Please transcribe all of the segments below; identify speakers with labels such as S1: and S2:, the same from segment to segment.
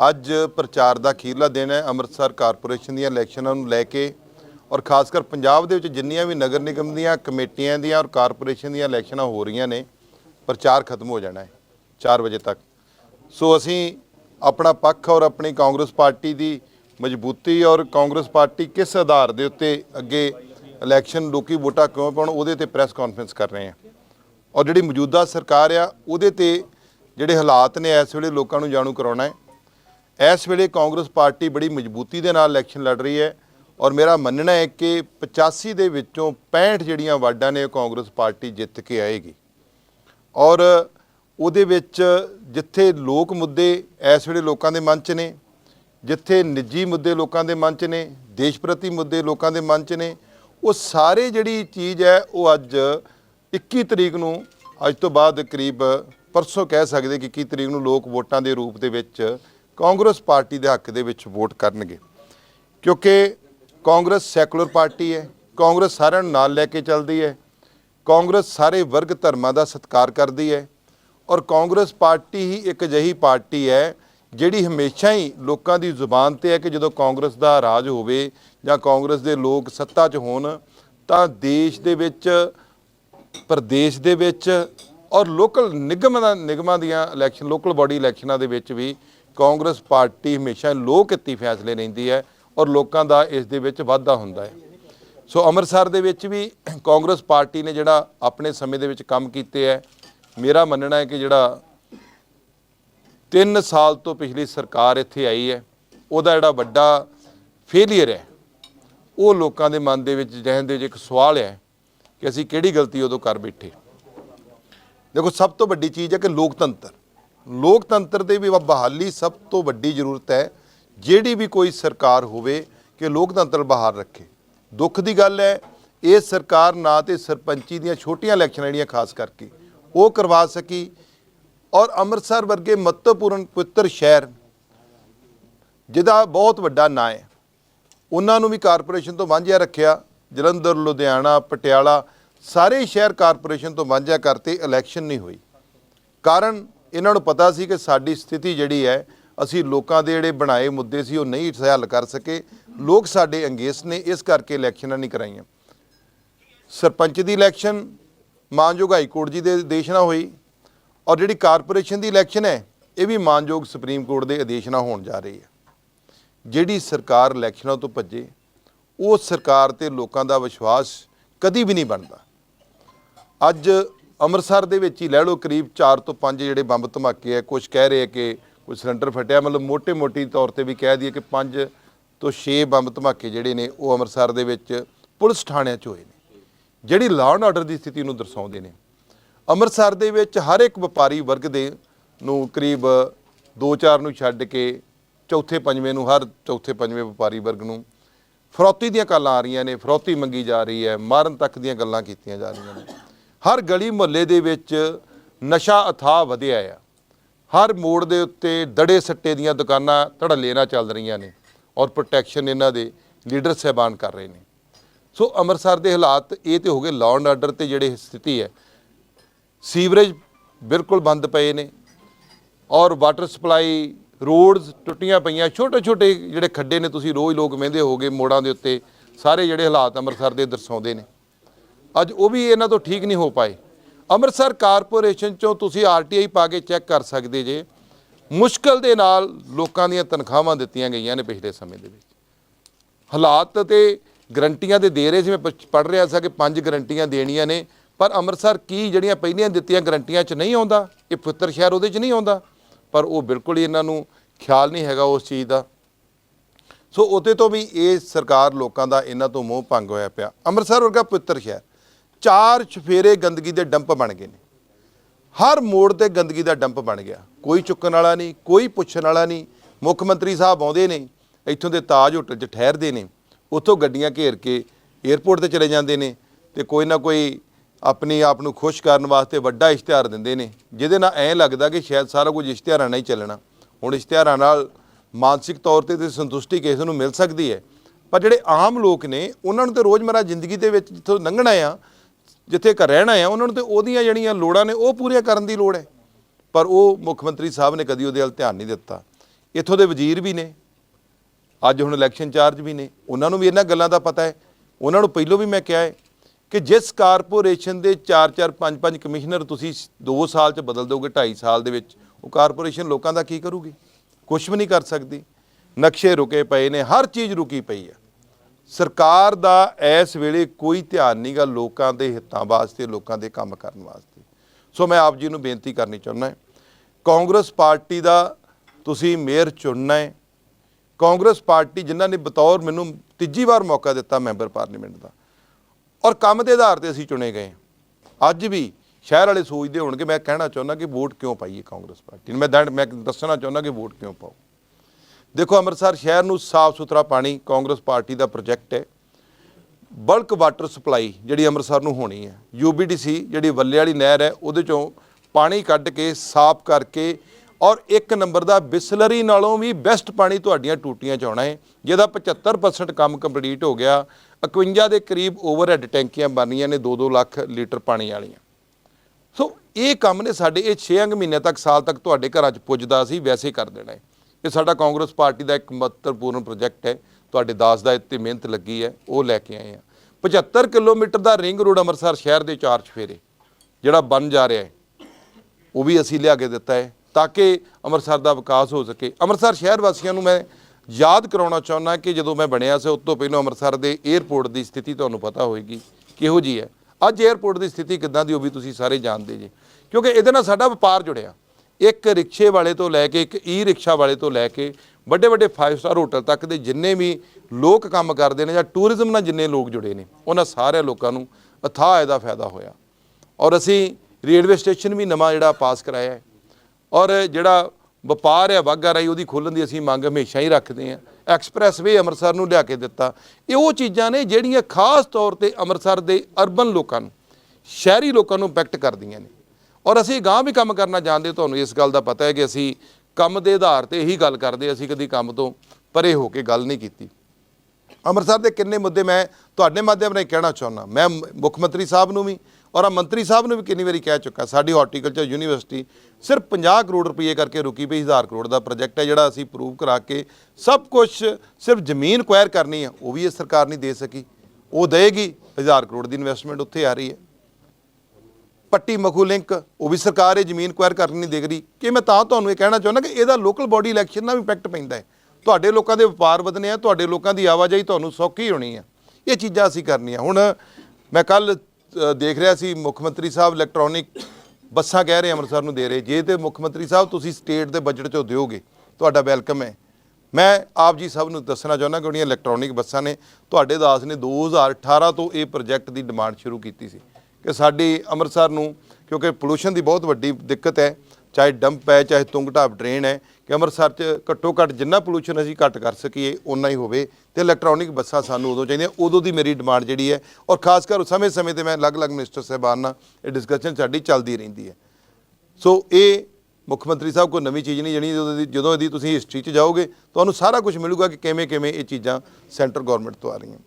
S1: ਅੱਜ ਪ੍ਰਚਾਰ ਦਾ ਅਖੀਰਲਾ ਦਿਨ ਹੈ। ਅੰਮ੍ਰਿਤਸਰ ਕਾਰਪੋਰੇਸ਼ਨ ਦੀਆਂ ਇਲੈਕਸ਼ਨਾਂ ਨੂੰ ਲੈ ਕੇ ਔਰ ਖਾਸ ਕਰ ਪੰਜਾਬ ਦੇ ਵਿੱਚ ਜਿੰਨੀਆਂ ਵੀ ਨਗਰ ਨਿਗਮ ਦੀਆਂ ਕਮੇਟੀਆਂ ਦੀਆਂ ਔਰ ਕਾਰਪੋਰੇਸ਼ਨ ਦੀਆਂ ਇਲੈਕਸ਼ਨਾਂ ਹੋ ਰਹੀਆਂ ਨੇ, ਪ੍ਰਚਾਰ ਖਤਮ ਹੋ ਜਾਣਾ ਹੈ 4 ਵਜੇ ਤੱਕ। ਸੋ ਅਸੀਂ ਆਪਣਾ ਪੱਖ ਔਰ ਆਪਣੀ ਕਾਂਗਰਸ ਪਾਰਟੀ ਦੀ ਮਜ਼ਬੂਤੀ ਔਰ ਕਾਂਗਰਸ ਪਾਰਟੀ ਕਿਸ ਆਧਾਰ ਦੇ ਉੱਤੇ ਅੱਗੇ ਇਲੈਕਸ਼ਨ ਲੋਕੀ ਵੋਟਾਂ ਕਿਉਂ ਪਾਉਣ ਉਹਦੇ ਤੇ ਪ੍ਰੈਸ ਕਾਨਫਰੰਸ ਕਰ ਰਹੇ ਹਾਂ। ਔਰ ਜਿਹੜੀ ਮੌਜੂਦਾ ਸਰਕਾਰ ਆ, ਉਹਦੇ ਤੇ ਜਿਹੜੇ ਹਾਲਾਤ ਨੇ, ਇਸ ਵੇਲੇ ਲੋਕਾਂ ਨੂੰ ਜਾਣੂ ਕਰਾਉਣਾ ਹੈ। ਇਸ ਵੇਲੇ ਕਾਂਗਰਸ ਪਾਰਟੀ ਬੜੀ ਮਜ਼ਬੂਤੀ ਦੇ ਨਾਲ ਇਲੈਕਸ਼ਨ ਲੜ ਰਹੀ ਹੈ ਔਰ ਮੇਰਾ ਮੰਨਣਾ ਹੈ ਕਿ 85 ਦੇ ਵਿੱਚੋਂ 65 ਜਿਹੜੀਆਂ ਵਾਰਡਾਂ ਨੇ ਕਾਂਗਰਸ ਪਾਰਟੀ ਜਿੱਤ ਕੇ ਆਏਗੀ। ਔਰ ਉਹਦੇ ਵਿੱਚ ਜਿੱਥੇ ਲੋਕ ਮੁੱਦੇ ਇਸ ਵੇਲੇ ਲੋਕਾਂ ਦੇ ਮਨ 'ਚ ਨੇ, ਜਿੱਥੇ ਨਿੱਜੀ ਮੁੱਦੇ ਲੋਕਾਂ ਦੇ ਮਨ 'ਚ ਨੇ, ਦੇਸ਼ ਪ੍ਰਤੀ ਮੁੱਦੇ ਲੋਕਾਂ ਦੇ ਮਨ 'ਚ ਨੇ, ਉਹ ਸਾਰੇ ਜਿਹੜੀ ਚੀਜ਼ ਹੈ ਉਹ ਅੱਜ 21 ਤਰੀਕ ਨੂੰ, ਅੱਜ ਤੋਂ ਬਾਅਦ ਕਰੀਬ ਪਰਸੋਂ ਕਹਿ ਸਕਦੇ ਕਿ 21 ਤਰੀਕ ਨੂੰ ਲੋਕ ਵੋਟਾਂ ਦੇ ਰੂਪ ਦੇ ਵਿੱਚ ਕਾਂਗਰਸ ਪਾਰਟੀ ਦੇ ਹੱਕ ਦੇ ਵਿੱਚ ਵੋਟ ਕਰਨਗੇ। ਕਿਉਂਕਿ ਕਾਂਗਰਸ ਸੈਕੂਲਰ ਪਾਰਟੀ ਹੈ, ਕਾਂਗਰਸ ਸਾਰਿਆਂ ਨੂੰ ਨਾਲ ਲੈ ਕੇ ਚੱਲਦੀ ਹੈ, ਕਾਂਗਰਸ ਸਾਰੇ ਵਰਗ ਧਰਮਾਂ ਦਾ ਸਤਿਕਾਰ ਕਰਦੀ ਹੈ ਔਰ ਕਾਂਗਰਸ ਪਾਰਟੀ ਹੀ ਇੱਕ ਅਜਿਹੀ ਪਾਰਟੀ ਹੈ ਜਿਹੜੀ ਹਮੇਸ਼ਾ ਹੀ ਲੋਕਾਂ ਦੀ ਜ਼ੁਬਾਨ ਤੇ ਹੈ ਕਿ ਜਦੋਂ ਕਾਂਗਰਸ ਦਾ ਰਾਜ ਹੋਵੇ ਜਾਂ ਕਾਂਗਰਸ ਦੇ ਲੋਕ ਸੱਤਾ 'ਚ ਹੋਣ ਤਾਂ ਦੇਸ਼ ਦੇ ਵਿੱਚ, ਪ੍ਰਦੇਸ਼ ਦੇ ਵਿੱਚ ਔਰ ਲੋਕਲ ਨਿਗਮ ਨਿਗਮਾਂ ਦੀਆਂ ਇਲੈਕਸ਼ਨ ਲੋਕਲ ਬਾਡੀ ਇਲੈਕਸ਼ਨਾਂ ਦੇ ਵਿੱਚ ਵੀ ਕਾਂਗਰਸ ਪਾਰਟੀ ਹਮੇਸ਼ਾ ਲੋਕ ਹਿੱਤੀ ਫੈਸਲੇ ਲੈਂਦੀ ਹੈ ਔਰ ਲੋਕਾਂ ਦਾ ਇਸ ਦੇ ਵਿੱਚ ਵਾਧਾ ਹੁੰਦਾ ਹੈ। ਸੋ ਅੰਮ੍ਰਿਤਸਰ ਦੇ ਵਿੱਚ ਵੀ ਕਾਂਗਰਸ ਪਾਰਟੀ ਨੇ ਜਿਹੜਾ ਆਪਣੇ ਸਮੇਂ ਦੇ ਵਿੱਚ ਕੰਮ ਕੀਤੇ ਹੈ, ਮੇਰਾ ਮੰਨਣਾ ਹੈ ਕਿ ਜਿਹੜਾ 3 ਸਾਲ ਤੋਂ ਪਿਛਲੀ ਸਰਕਾਰ ਇੱਥੇ ਆਈ ਹੈ, ਉਹਦਾ ਜਿਹੜਾ ਵੱਡਾ ਫੇਲਿਅਰ ਹੈ, ਉਹ ਲੋਕਾਂ ਦੇ ਮਨ ਦੇ ਵਿੱਚ ਜਹਨ ਦੇ ਵਿੱਚ ਇੱਕ ਸਵਾਲ ਹੈ ਕਿ ਅਸੀਂ ਕਿਹੜੀ ਗਲਤੀ ਉਦੋਂ ਕਰ ਬੈਠੇ। ਦੇਖੋ, ਸਭ ਤੋਂ ਵੱਡੀ ਚੀਜ਼ ਹੈ ਕਿ ਲੋਕਤੰਤਰ। ਲੋਕਤੰਤਰ ਦੇ ਵੀ ਬਹਾਲੀ ਸਭ ਤੋਂ ਵੱਡੀ ਜ਼ਰੂਰਤ ਹੈ, ਜਿਹੜੀ ਵੀ ਕੋਈ ਸਰਕਾਰ ਹੋਵੇ ਕਿ ਲੋਕਤੰਤਰ ਬਹਾਲ ਰੱਖੇ। ਦੁੱਖ ਦੀ ਗੱਲ ਹੈ, ਇਹ ਸਰਕਾਰ ਨਾ ਤੇ ਸਰਪੰਚੀ ਦੀਆਂ ਛੋਟੀਆਂ ਇਲੈਕਸ਼ਨਾਂ ਜਿਹੜੀਆਂ ਖਾਸ ਕਰਕੇ, ਉਹ ਕਰਵਾ ਸਕੀ ਔਰ ਅੰਮ੍ਰਿਤਸਰ ਵਰਗੇ ਮਹੱਤਵਪੂਰਨ ਪਵਿੱਤਰ ਸ਼ਹਿਰ, ਜਿਹਦਾ ਬਹੁਤ ਵੱਡਾ ਨਾਂ ਹੈ। ਉਹਨਾਂ ਨੂੰ ਵੀ ਕਾਰਪੋਰੇਸ਼ਨ ਤੋਂ ਵਾਂਝਿਆ ਰੱਖਿਆ, ਜਲੰਧਰ, ਲੁਧਿਆਣਾ, ਪਟਿਆਲਾ, ਸਾਰੇ ਸ਼ਹਿਰ ਕਾਰਪੋਰੇਸ਼ਨ ਤੋਂ ਵਾਂਝਿਆ ਕਰਤੇ ਇਲੈਕਸ਼ਨ ਨਹੀਂ ਹੋਈ। ਕਾਰਨ ਇਹਨਾਂ ਨੂੰ ਪਤਾ ਸੀ ਕਿ ਸਾਡੀ ਸਥਿਤੀ ਜਿਹੜੀ ਹੈ, ਅਸੀਂ ਲੋਕਾਂ ਦੇ ਜਿਹੜੇ ਬਣਾਏ ਮੁੱਦੇ ਸੀ, ਉਹ ਨਹੀਂ ਹੱਲ ਕਰ ਸਕੇ। ਲੋਕ ਸਾਡੇ ਅੰਗੇਸ ਨੇ, ਇਸ ਕਰਕੇ ਇਲੈਕਸ਼ਨਾਂ ਨਹੀਂ ਕਰਾਈਆਂ। ਸਰਪੰਚ ਦੀ ਇਲੈਕਸ਼ਨ, ਮਾਨਯੋਗ ਹਾਈ ਕੋਰਟ ਜੀ ਦੇ ਆਦੇਸ਼ ਨਾਲ ਹੋਈ। ਔਰ ਜਿਹੜੀ ਕਾਰਪੋਰੇਸ਼ਨ ਦੀ ਇਲੈਕਸ਼ਨ ਹੈ, ਇਹ ਵੀ ਮਾਨਯੋਗ ਸੁਪਰੀਮ ਕੋਰਟ ਦੇ ਆਦੇਸ਼ ਨਾਲ ਹੋਣ ਜਾ ਰਹੀ ਹੈ। ਜਿਹੜੀ ਸਰਕਾਰ ਇਲੈਕਸ਼ਨਾਂ ਤੋਂ ਭੱਜੇ ਉਹ ਸਰਕਾਰ ਤੇ ਲੋਕਾਂ ਦਾ ਵਿਸ਼ਵਾਸ ਕਦੀ ਵੀ ਨਹੀਂ ਬਣਦਾ। ਅੱਜ ਅੰਮ੍ਰਿਤਸਰ ਦੇ ਵਿੱਚ ਹੀ ਲੈ ਲਓ, ਕਰੀਬ 4 ਤੋਂ 5 ਜਿਹੜੇ ਬੰਬ ਧਮਾਕੇ ਆ ਕੁਝ ਕਹਿ ਰਹੇ ਆ ਕਿ ਕੋਈ ਸਿਲੰਡਰ ਫਟਿਆ, ਮਤਲਬ ਮੋٹے-ਮੋਟੀ ਤੌਰ ਤੇ ਵੀ ਕਹਿ ਦਈਏ ਕਿ 5 ਤੋਂ 6 ਬੰਬ ਧਮਾਕੇ ਜਿਹੜੇ ਨੇ, ਉਹ ਅੰਮ੍ਰਿਤਸਰ ਦੇ ਵਿੱਚ ਪੁਲਿਸ ਥਾਣਿਆਂ 'ਚ ਹੋਏ ਨੇ। ਜਿਹੜੀ ਲਾਅ ਐਂਡ ਆਰਡਰ ਦੀ ਸਥਿਤੀ ਨੂੰ ਦਰਸਾਉਂਦੇ ਨੇ। ਅੰਮ੍ਰਿਤਸਰ ਦੇ ਵਿੱਚ ਹਰ ਇੱਕ ਵਪਾਰੀ ਵਰਗ ਦੇ ਨੂੰ ਕਰੀਬ 2-4 ਨੂੰ ਛੱਡ ਕੇ ਚੌਥੇ, ਪੰਜਵੇਂ ਨੂੰ, ਹਰ ਚੌਥੇ, ਪੰਜਵੇਂ ਵਪਾਰੀ ਵਰਗ ਨੂੰ ਫਰੌਤੀ ਦੀਆਂ ਕਾਲਾਂ ਆ ਰਹੀਆਂ ਨੇ, ਫਰੌਤੀ ਮੰਗੀ ਜਾ ਰਹੀ ਹੈ, ਮਾਰਨ ਤੱਕ ਦੀਆਂ ਗੱਲਾਂ ਕੀਤੀਆਂ ਜਾ ਰਹੀਆਂ ਨੇ। ਹਰ ਗਲੀ ਮੁਹੱਲੇ ਦੇ ਵਿੱਚ ਨਸ਼ਾ ਅਥਾਹ ਵਧਿਆ ਆ। ਹਰ ਮੋੜ ਦੇ ਉੱਤੇ ਦੜੇ ਸੱਟੇ ਦੀਆਂ ਦੁਕਾਨਾਂ ਧੜੱਲੇ ਨਾਲ ਚੱਲ ਰਹੀਆਂ ਨੇ ਔਰ ਪ੍ਰੋਟੈਕਸ਼ਨ ਇਹਨਾਂ ਦੇ ਲੀਡਰ ਸਹਿਬਾਨ ਕਰ ਰਹੇ ਨੇ। ਸੋ ਅੰਮ੍ਰਿਤਸਰ ਦੇ ਹਾਲਾਤ ਇਹ ਤੇ ਹੋ ਗਏ ਲਾਅ ਐਂਡ ਆਰਡਰ ਤੇ ਜਿਹੜੇ ਸਥਿਤੀ ਹੈ। ਸੀਵਰੇਜ ਬਿਲਕੁਲ ਬੰਦ ਪਏ ਨੇ ਔਰ ਵਾਟਰ ਸਪਲਾਈ ਰੋਡਸ ਟੁੱਟੀਆਂ ਪਈਆਂ। ਛੋਟੇ ਛੋਟੇ ਜਿਹੜੇ ਖੱਡੇ ਨੇ, ਤੁਸੀਂ ਰੋਜ਼ ਲੋਕ ਵਹਿੰਦੇ ਹੋਗੇ ਮੋੜਾਂ ਦੇ ਉੱਤੇ, ਸਾਰੇ ਜਿਹੜੇ ਹਾਲਾਤ ਅੰਮ੍ਰਿਤਸਰ ਦੇ ਦਰਸਾਉਂਦੇ ਨੇ। ਅੱਜ ਉਹ ਵੀ ਇਹਨਾਂ ਤੋਂ ਠੀਕ ਨਹੀਂ ਹੋ ਪਾਏ। ਅੰਮ੍ਰਿਤਸਰ ਕਾਰਪੋਰੇਸ਼ਨ ਚੋਂ ਤੁਸੀਂ ਆਰਟੀਆਈ ਪਾ ਕੇ ਚੈੱਕ ਕਰ ਸਕਦੇ ਜੇ, ਮੁਸ਼ਕਲ ਦੇ ਨਾਲ ਲੋਕਾਂ ਦੀਆਂ ਤਨਖਾਹਾਂ ਦਿੱਤੀਆਂ ਗਈਆਂ ਨੇ ਪਿਛਲੇ ਸਮੇਂ ਦੇ ਵਿੱਚ। ਹਾਲਾਤ ਤੇ ਗਰੰਟੀਆਂ ਤੇ ਦੇ ਰਹੇ ਸੀ, ਮੈਂ ਪੜ ਰਿਹਾ ਸੀ ਕਿ ਪੰਜ ਗਰੰਟੀਆਂ ਦੇਣੀਆਂ ਨੇ, ਪਰ ਅੰਮ੍ਰਿਤਸਰ ਕੀ ਜਿਹੜੀਆਂ ਪਹਿਲੀਆਂ ਦਿੱਤੀਆਂ ਗਰੰਟੀਆਂ 'ਚ ਨਹੀਂ ਆਉਂਦਾ, ਇਹ ਪੁੱਤਰ ਸ਼ਹਿਰ ਉਹਦੇ 'ਚ ਨਹੀਂ ਆਉਂਦਾ, ਪਰ ਉਹ ਬਿਲਕੁਲ ਹੀ ਇਹਨਾਂ ਨੂੰ ਖਿਆਲ ਨਹੀਂ ਹੈਗਾ ਉਸ ਚੀਜ਼ ਦਾ। ਸੋ ਉਹਦੇ ਤੋਂ ਵੀ ਇਹ ਸਰਕਾਰ ਲੋਕਾਂ ਦਾ ਇਹਨਾਂ ਤੋਂ ਮੋਹ ਭੰਗ ਹੋਇਆ ਪਿਆ। ਅੰਮ੍ਰਿਤਸਰ ਵਰਗਾ ਪਵਿੱਤਰ ਸ਼ਹਿਰ ਚਾਰ ਛਫੇਰੇ ਗੰਦਗੀ ਦੇ ਡੰਪ ਬਣ ਗਏ ਨੇ। ਹਰ ਮੋੜ ਤੇ ਗੰਦਗੀ ਦਾ ਡੰਪ ਬਣ ਗਿਆ। ਕੋਈ ਚੁੱਕਣ ਵਾਲਾ ਨਹੀਂ, ਕੋਈ ਪੁੱਛਣ ਵਾਲਾ ਨਹੀਂ। ਮੁੱਖ ਮੰਤਰੀ ਸਾਹਿਬ ਆਉਂਦੇ ਨੇ, ਇੱਥੋਂ ਦੇ ਤਾਜ ਹੋਟਲ 'ਚ ਠਹਿਰਦੇ ਨੇ। ਉੱਥੋਂ ਗੱਡੀਆਂ ਘੇਰ ਕੇ 에ਅਰਪੋਰਟ ਤੇ ਚਲੇ ਜਾਂਦੇ ਨੇ ਤੇ ਕੋਈ ਨਾ ਕੋਈ ਆਪਣੇ ਆਪ ਨੂੰ ਖੁਸ਼ ਕਰਨ ਵਾਸਤੇ ਵੱਡਾ ਇਸ਼ਤਿਹਾਰ ਦਿੰਦੇ ਨੇ, ਜਿਹਦੇ ਨਾਲ ਐਂ ਲੱਗਦਾ ਕਿ ਸ਼ਾਇਦ ਸਾਰਾ ਕੁਝ ਇਸ਼ਤਿਹਾਰਾਂ ਨਾਲ ਹੀ ਚੱਲਣਾ। ਹੁਣ ਇਸ਼ਤਿਹਾਰਾਂ ਨਾਲ ਮਾਨਸਿਕ ਤੌਰ ਤੇ ਤੇ ਸੰਤੁਸ਼ਟੀ ਕਿਸੇ ਨੂੰ ਮਿਲ ਸਕਦੀ ਹੈ। ਪਰ ਜਿਹੜੇ ਆਮ ਲੋਕ ਨੇ, ਉਹਨਾਂ ਨੂੰ ਤੇ ਰੋਜ਼ਮਰਾ ਜ਼ਿੰਦਗੀ ਦੇ ਵਿੱਚ ਜਿੱਥੋਂ ਲੰਘਣਾ ਆ ਜਿੱਥੇ ਘਰ ਰਹਿਣਾ ਆ, ਉਹਨਾਂ ਨੂੰ ਤੇ ਉਹਦੀਆਂ ਜਿਹੜੀਆਂ ਲੋੜਾਂ ਨੇ, ਉਹ ਪੂਰੀਆਂ ਕਰਨ ਦੀ ਲੋੜ ਹੈ। ਪਰ ਉਹ ਮੁੱਖ ਮੰਤਰੀ ਸਾਹਿਬ ਨੇ ਕਦੀ ਉਹਦੇ ਵੱਲ ਧਿਆਨ ਨਹੀਂ ਦਿੱਤਾ। ਇੱਥੋਂ ਦੇ ਵਜ਼ੀਰ ਵੀ ਨੇ, ਅੱਜ ਹੁਣ ਇਲੈਕਸ਼ਨ ਚਾਰਜ ਵੀ ਨੇ, ਉਹਨਾਂ ਨੂੰ ਵੀ ਇਹਨਾਂ ਗੱਲਾਂ ਦਾ ਪਤਾ ਹੈ। ਉਹਨਾਂ ਨੂੰ ਪਹਿਲਾਂ ਵੀ ਮੈਂ ਕਿਹਾ ਹੈ ਕਿ ਜਿਸ ਕਾਰਪੋਰੇਸ਼ਨ ਦੇ 4-4 5-5 ਕਮਿਸ਼ਨਰ ਤੁਸੀਂ 2 ਸਾਲ ਚ ਬਦਲ ਦੋਗੇ 2.5 ਸਾਲ ਦੇ ਵਿੱਚ, ਉਹ ਕਾਰਪੋਰੇਸ਼ਨ ਲੋਕਾਂ ਦਾ ਕੀ ਕਰੂਗੀ? ਕੁਝ ਵੀ ਨਹੀਂ ਕਰ ਸਕਦੀ। ਨਕਸ਼ੇ ਰੁਕੇ ਪਏ ਨੇ, ਹਰ ਚੀਜ਼ ਰੁਕੀ ਪਈ ਹੈ। ਸਰਕਾਰ ਦਾ ਇਸ ਵੇਲੇ ਕੋਈ ਧਿਆਨ ਨਹੀਂਗਾ ਲੋਕਾਂ ਦੇ ਹਿੱਤਾਂ ਵਾਸਤੇ, ਲੋਕਾਂ ਦੇ ਕੰਮ ਕਰਨ ਵਾਸਤੇ। ਸੋ ਮੈਂ ਆਪ ਜੀ ਨੂੰ ਬੇਨਤੀ ਕਰਨੀ ਚਾਹੁੰਦਾ ਕਾਂਗਰਸ ਪਾਰਟੀ ਦਾ ਤੁਸੀਂ ਮੇਅਰ ਚੁਣਨਾ ਹੈ। ਕਾਂਗਰਸ ਪਾਰਟੀ ਜਿਨ੍ਹਾਂ ਨੇ ਬਤੌਰ ਮੈਨੂੰ ਤੀਜੀ ਵਾਰ ਮੌਕਾ ਦਿੱਤਾ ਮੈਂਬਰ ਪਾਰਲੀਮੈਂਟ ਦਾ, ਔਰ ਕੰਮ ਦੇ ਆਧਾਰ ਤੇ ਅਸੀਂ ਚੁਣੇ ਗਏ ਅੱਜ ਵੀ ਸ਼ਹਿਰ ਵਾਲੇ ਸੋਚਦੇ ਹੋਣਗੇ, ਮੈਂ ਕਹਿਣਾ ਚਾਹੁੰਦਾ ਕਿ ਵੋਟ ਕਿਉਂ ਪਾਈਏ ਕਾਂਗਰਸ ਪਾਰਟੀ ਨੂੰ? ਮੈਂ ਦੰਡ, ਮੈਂ ਦੱਸਣਾ ਚਾਹੁੰਦਾ ਕਿ ਵੋਟ ਕਿਉਂ ਪਾਓ। ਦੇਖੋ, ਅੰਮ੍ਰਿਤਸਰ ਸ਼ਹਿਰ ਨੂੰ ਸਾਫ਼ ਸੁਥਰਾ ਪਾਣੀ ਕਾਂਗਰਸ ਪਾਰਟੀ ਦਾ ਪ੍ਰੋਜੈਕਟ ਹੈ। ਬਲਕ ਵਾਟਰ ਸਪਲਾਈ ਜਿਹੜੀ ਅੰਮ੍ਰਿਤਸਰ ਨੂੰ ਹੋਣੀ ਹੈ। ਯੂਬੀਡੀਸੀ ਜਿਹੜੀ ਵੱਲੇ ਵਾਲੀ ਨਹਿਰ ਹੈ, ਉਹਦੇ ਚੋਂ ਪਾਣੀ ਕੱਢ ਕੇ ਸਾਫ਼ ਕਰਕੇ ਔਰ ਇੱਕ ਨੰਬਰ ਦਾ ਬਿਸਲਰੀ ਨਾਲੋਂ ਵੀ ਬੈਸਟ ਪਾਣੀ ਤੁਹਾਡੀਆਂ ਟੂਟੀਆਂ 'ਚ ਆਉਣਾ ਹੈ। ਜਿਹਦਾ 75% ਕੰਮ ਕੰਪਲੀਟ ਹੋ ਗਿਆ। 51 ਦੇ ਕਰੀਬ ਓਵਰਹੈੱਡ ਟੈਂਕੀਆਂ ਬਣੀਆਂ ਨੇ 2-2 ਲੱਖ ਲੀਟਰ ਪਾਣੀ ਵਾਲੀਆਂ। ਸੋ ਇਹ ਕੰਮ ਨੇ ਸਾਡੇ, ਇਹ 6 ਮਹੀਨੇ ਤੱਕ, ਸਾਲ ਤੱਕ ਤੁਹਾਡੇ ਘਰਾਂ 'ਚ ਪੁੱਜਦਾ ਸੀ, ਵੈਸੇ ਕਰ ਦੇਣਾ ਹੈ। ਇਹ ਸਾਡਾ ਕਾਂਗਰਸ ਪਾਰਟੀ ਦਾ ਇੱਕ ਮਹੱਤਵਪੂਰਨ ਪ੍ਰੋਜੈਕਟ ਹੈ। ਤੁਹਾਡੇ ਦਾਸ ਦਾ ਇੱਥੇ ਮਿਹਨਤ ਲੱਗੀ ਹੈ, ਉਹ ਲੈ ਕੇ ਆਏ ਆ। 75 ਕਿਲੋਮੀਟਰ ਦਾ ਰਿੰਗ ਰੋਡ ਅੰਮ੍ਰਿਤਸਰ ਸ਼ਹਿਰ ਦੇ ਚਾਰ ਚਫੇਰੇ, ਜਿਹੜਾ ਬਣ ਜਾ ਰਿਹਾ ਹੈ, ਉਹ ਵੀ ਅਸੀਂ ਲਿਆ ਕੇ ਦਿੱਤਾ ਹੈ ਤਾਂ ਕਿ ਅੰਮ੍ਰਿਤਸਰ ਦਾ ਵਿਕਾਸ ਹੋ ਸਕੇ। ਅੰਮ੍ਰਿਤਸਰ ਸ਼ਹਿਰ ਵਾਸੀਆਂ ਨੂੰ ਮੈਂ ਯਾਦ ਕਰਾਉਣਾ ਚਾਹੁੰਦਾ ਕਿ ਜਦੋਂ ਮੈਂ ਬਣਿਆ ਸੀ, ਉਸ ਤੋਂ ਪਹਿਲਾਂ ਅੰਮ੍ਰਿਤਸਰ ਦੇ 에ਅਰਪੋਰਟ ਦੀ ਸਥਿਤੀ ਤੁਹਾਨੂੰ ਪਤਾ ਹੋਏਗੀ, ਕਿਹੋ ਜੀ ਹੈ। ਅੱਜ 에ਅਰਪੋਰਟ ਦੀ ਸਥਿਤੀ ਕਿੱਦਾਂ ਦੀ, ਉਹ ਵੀ ਤੁਸੀਂ ਸਾਰੇ ਜਾਣਦੇ ਜੀ। ਕਿਉਂਕਿ ਇਹਦੇ ਨਾਲ ਸਾਡਾ ਵਪਾਰ ਜੁੜਿਆ। ਇੱਕ ਰਿਕਸ਼ੇ ਵਾਲੇ ਤੋਂ ਲੈ ਕੇ ਇੱਕ ਈ ਰਿਕਸ਼ਾ ਵਾਲੇ ਤੋਂ ਲੈ ਕੇ ਵੱਡੇ ਵੱਡੇ 5 ਸਟਾਰ ਹੋਟਲ ਤੱਕ ਦੇ ਜਿੰਨੇ ਵੀ ਲੋਕ ਕੰਮ ਕਰਦੇ ਨੇ ਜਾਂ ਟੂਰਿਜ਼ਮ ਨਾਲ ਜਿੰਨੇ ਲੋਕ ਜੁੜੇ ਨੇ, ਉਹਨਾਂ ਸਾਰੇ ਲੋਕਾਂ ਨੂੰ ਅਥਾਹ ਇਹਦਾ ਫਾਇਦਾ ਹੋਇਆ। ਔਰ ਅਸੀਂ ਰੇਲਵੇ ਸਟੇਸ਼ਨ ਵੀ ਨਵਾਂ ਜਿਹੜਾ ਪਾਸ ਕਰਾਇਆ ਹੈ। ਔਰ ਜਿਹੜਾ ਵਪਾਰ ਹੈ ਵਾਘਾ ਰਾਈ ਉਹਦੀ ਖੋਲਣ ਦੀ ਅਸੀਂ ਮੰਗ ਹਮੇਸ਼ਾ ਹੀ ਰੱਖਦੇ ਹਾਂ। ਐਕਸਪ੍ਰੈਸਵੇ ਅੰਮ੍ਰਿਤਸਰ ਨੂੰ ਲਿਆ ਕੇ ਦਿੱਤਾ। ਇਹ ਉਹ ਚੀਜ਼ਾਂ ਨੇ ਜਿਹੜੀਆਂ ਖਾਸ ਤੌਰ ਤੇ ਅੰਮ੍ਰਿਤਸਰ ਦੇ ਅਰਬਨ ਲੋਕਾਂ ਨੂੰ, ਸ਼ਹਿਰੀ ਲੋਕਾਂ ਨੂੰ ਇੰਪੈਕਟ ਕਰਦੀਆਂ ਨੇ। ਔਰ ਅਸੀਂ ਗਾਂ ਵੀ ਕੰਮ ਕਰਨਾ ਜਾਣਦੇ ਤੁਹਾਨੂੰ ਇਸ ਗੱਲ ਦਾ ਪਤਾ ਹੈ ਕਿ ਅਸੀਂ ਕੰਮ ਦੇ ਆਧਾਰ ਤੇ ਇਹੀ ਗੱਲ ਕਰਦੇ ਅਸੀਂ ਕਦੀ ਕੰਮ ਤੋਂ ਪਰੇ ਹੋ ਕੇ ਗੱਲ ਨਹੀਂ ਕੀਤੀ। ਅੰਮ੍ਰਿਤਸਰ ਦੇ ਕਿੰਨੇ ਮੁੱਦੇ ਮੈਂ ਤੁਹਾਡੇ ਮਾਧਿਅਮ ਰਾਹੀਂ ਕਹਿਣਾ ਚਾਹੁੰਦਾ। ਮੈਂ ਮੁੱਖ ਮੰਤਰੀ ਸਾਹਿਬ ਨੂੰ ਵੀ ਔਰ ਆ ਮੰਤਰੀ ਸਾਹਿਬ ਨੂੰ ਵੀ ਕਿੰਨੀ ਵਾਰੀ ਕਹਿ ਚੁੱਕਾ, ਸਾਡੀ ਹਾਰਟੀਕਲਚਰ ਯੂਨੀਵਰਸਿਟੀ ਸਿਰਫ 50 ਕਰੋੜ ਰੁਪਏ ਕਰਕੇ ਰੁਕੀ ਪਈ 1000 ਕਰੋੜ ਦਾ ਪ੍ਰੋਜੈਕਟ ਹੈ ਜਿਹੜਾ ਅਸੀਂ ਪ੍ਰੂਵ ਕਰਾ ਕੇ ਸਭ ਕੁਝ ਸਿਰਫ ਜ਼ਮੀਨ ਕੁਐਰ ਕਰਨੀ ਹੈ, ਉਹ ਵੀ ਇਹ ਸਰਕਾਰ ਨਹੀਂ ਦੇ ਸਕੀ। ਉਹ ਦੇਗੀ 1000 ਕਰੋੜ ਦੀ ਇਨਵੈਸਟਮੈਂਟ ਉੱਥੇ ਆ ਰਹੀ ਹੈ। ਪੱਟੀ ਮਖੂ ਲਿੰਕ, ਉਹ ਵੀ ਸਰਕਾਰ ਇਹ ਜ਼ਮੀਨ ਕੁਐਰ ਕਰਨ ਨਹੀਂ ਦੇਖ ਰਹੀ। ਕਿ ਮੈਂ ਤਾਂ ਤੁਹਾਨੂੰ ਇਹ ਕਹਿਣਾ ਚਾਹੁੰਦਾ ਕਿ ਇਹਦਾ ਲੋਕਲ ਬਾਡੀ ਇਲੈਕਸ਼ਨ ਨਾਲ ਵੀ ਇੰਪੈਕਟ ਪੈਂਦਾ ਹੈ। ਤੁਹਾਡੇ ਲੋਕਾਂ ਦੇ ਵਪਾਰ ਵਧਨੇ ਆ, ਤੁਹਾਡੇ ਲੋਕਾਂ ਦੀ ਆਵਾਜਾਈ ਤੁਹਾਨੂੰ ਸੌਖੀ ਹੋਣੀ ਆ। ਇਹ ਚੀਜ਼ਾਂ ਅਸੀਂ ਕਰਨੀਆਂ। ਹੁਣ ਮੈਂ ਕੱਲ ਦੇਖ ਰਿਹਾ ਸੀ ਮੁੱਖ ਮੰਤਰੀ ਸਾਹਿਬ ਇਲੈਕਟ੍ਰੋਨਿਕ ਬੱਸਾਂ ਕਹਿ ਰਹੇ ਅੰਮ੍ਰਿਤਸਰ ਨੂੰ ਦੇ ਰਹੇ। ਜੇ ਤੇ ਮੁੱਖ ਮੰਤਰੀ ਸਾਹਿਬ ਤੁਸੀਂ ਸਟੇਟ ਦੇ ਬਜਟ ਚੋਂ ਦਿਓਗੇ, ਤੁਹਾਡਾ ਵੈਲਕਮ ਹੈ। ਮੈਂ ਆਪ ਜੀ ਸਭ ਨੂੰ ਦੱਸਣਾ ਚਾਹੁੰਦਾ ਕਿ ਉਹਨੀਆਂ ਇਲੈਕਟ੍ਰੋਨਿਕ ਬੱਸਾਂ ਨੇ, ਤੁਹਾਡੇ ਦਾਸ ਨੇ 2018 ਤੋਂ ਇਹ ਪ੍ਰੋਜੈਕਟ ਦੀ ਡਿਮਾਂਡ ਸ਼ੁਰੂ ਕੀਤੀ ਸੀ। ਕਿ ਸਾਡੀ ਅੰਮ੍ਰਿਤਸਰ ਨੂੰ, ਕਿਉਂਕਿ ਪੋਲੂਸ਼ਨ ਦੀ ਬਹੁਤ ਵੱਡੀ ਦਿੱਕਤ ਹੈ, ਚਾਹੇ ਡੰਪ ਹੈ, ਚਾਹੇ ਤੁੰਗ ਢਾਬ ਡਰੇਨ ਹੈ, ਕਿ ਅੰਮ੍ਰਿਤਸਰ 'ਚ ਘੱਟੋ ਘੱਟ ਜਿੰਨਾ ਪੋਲੂਸ਼ਨ ਅਸੀਂ ਘੱਟ ਕਰ ਸਕੀਏ ਉਨਾ ਹੀ ਹੋਵੇ। ਤੇ ਇਲੈਕਟ੍ਰੋਨਿਕ ਬੱਸਾਂ ਸਾਨੂੰ ਉਦੋਂ ਚਾਹੀਦੀਆਂ, ਉਦੋਂ ਦੀ ਮੇਰੀ ਡਿਮਾਂਡ ਜਿਹੜੀ ਹੈ। ਔਰ ਖਾਸ ਕਰ ਸਮੇਂ-ਸਮੇਂ ਤੇ ਮੈਂ ਅਲੱਗ-ਅਲੱਗ ਮਿਨਿਸਟਰ ਸਾਹਿਬਾਨ ਨਾਲ ਇਹ ਡਿਸਕਸ਼ਨ ਸਾਡੀ ਚੱਲਦੀ ਰਹਿੰਦੀ ਹੈ। ਸੋ ਇਹ ਮੁੱਖ ਮੰਤਰੀ ਸਾਹਿਬ ਕੋਈ ਨਵੀਂ ਚੀਜ਼ ਨਹੀਂ ਜਣੀ, ਜਦੋਂ ਦੀ, ਜਦੋਂ ਇਹਦੀ ਤੁਸੀਂ ਹਿਸਟਰੀ 'ਚ ਜਾਓਗੇ, ਤੁਹਾਨੂੰ ਸਾਰਾ ਕੁਝ ਮਿਲੂਗਾ ਕਿ ਕਿਵੇਂ ਕਿਵੇਂ ਇਹ ਚੀਜ਼ਾਂ ਸੈਂਟਰ ਗਵਰਨਮੈਂਟ ਤੋਂ ਆ ਰਹੀਆਂ।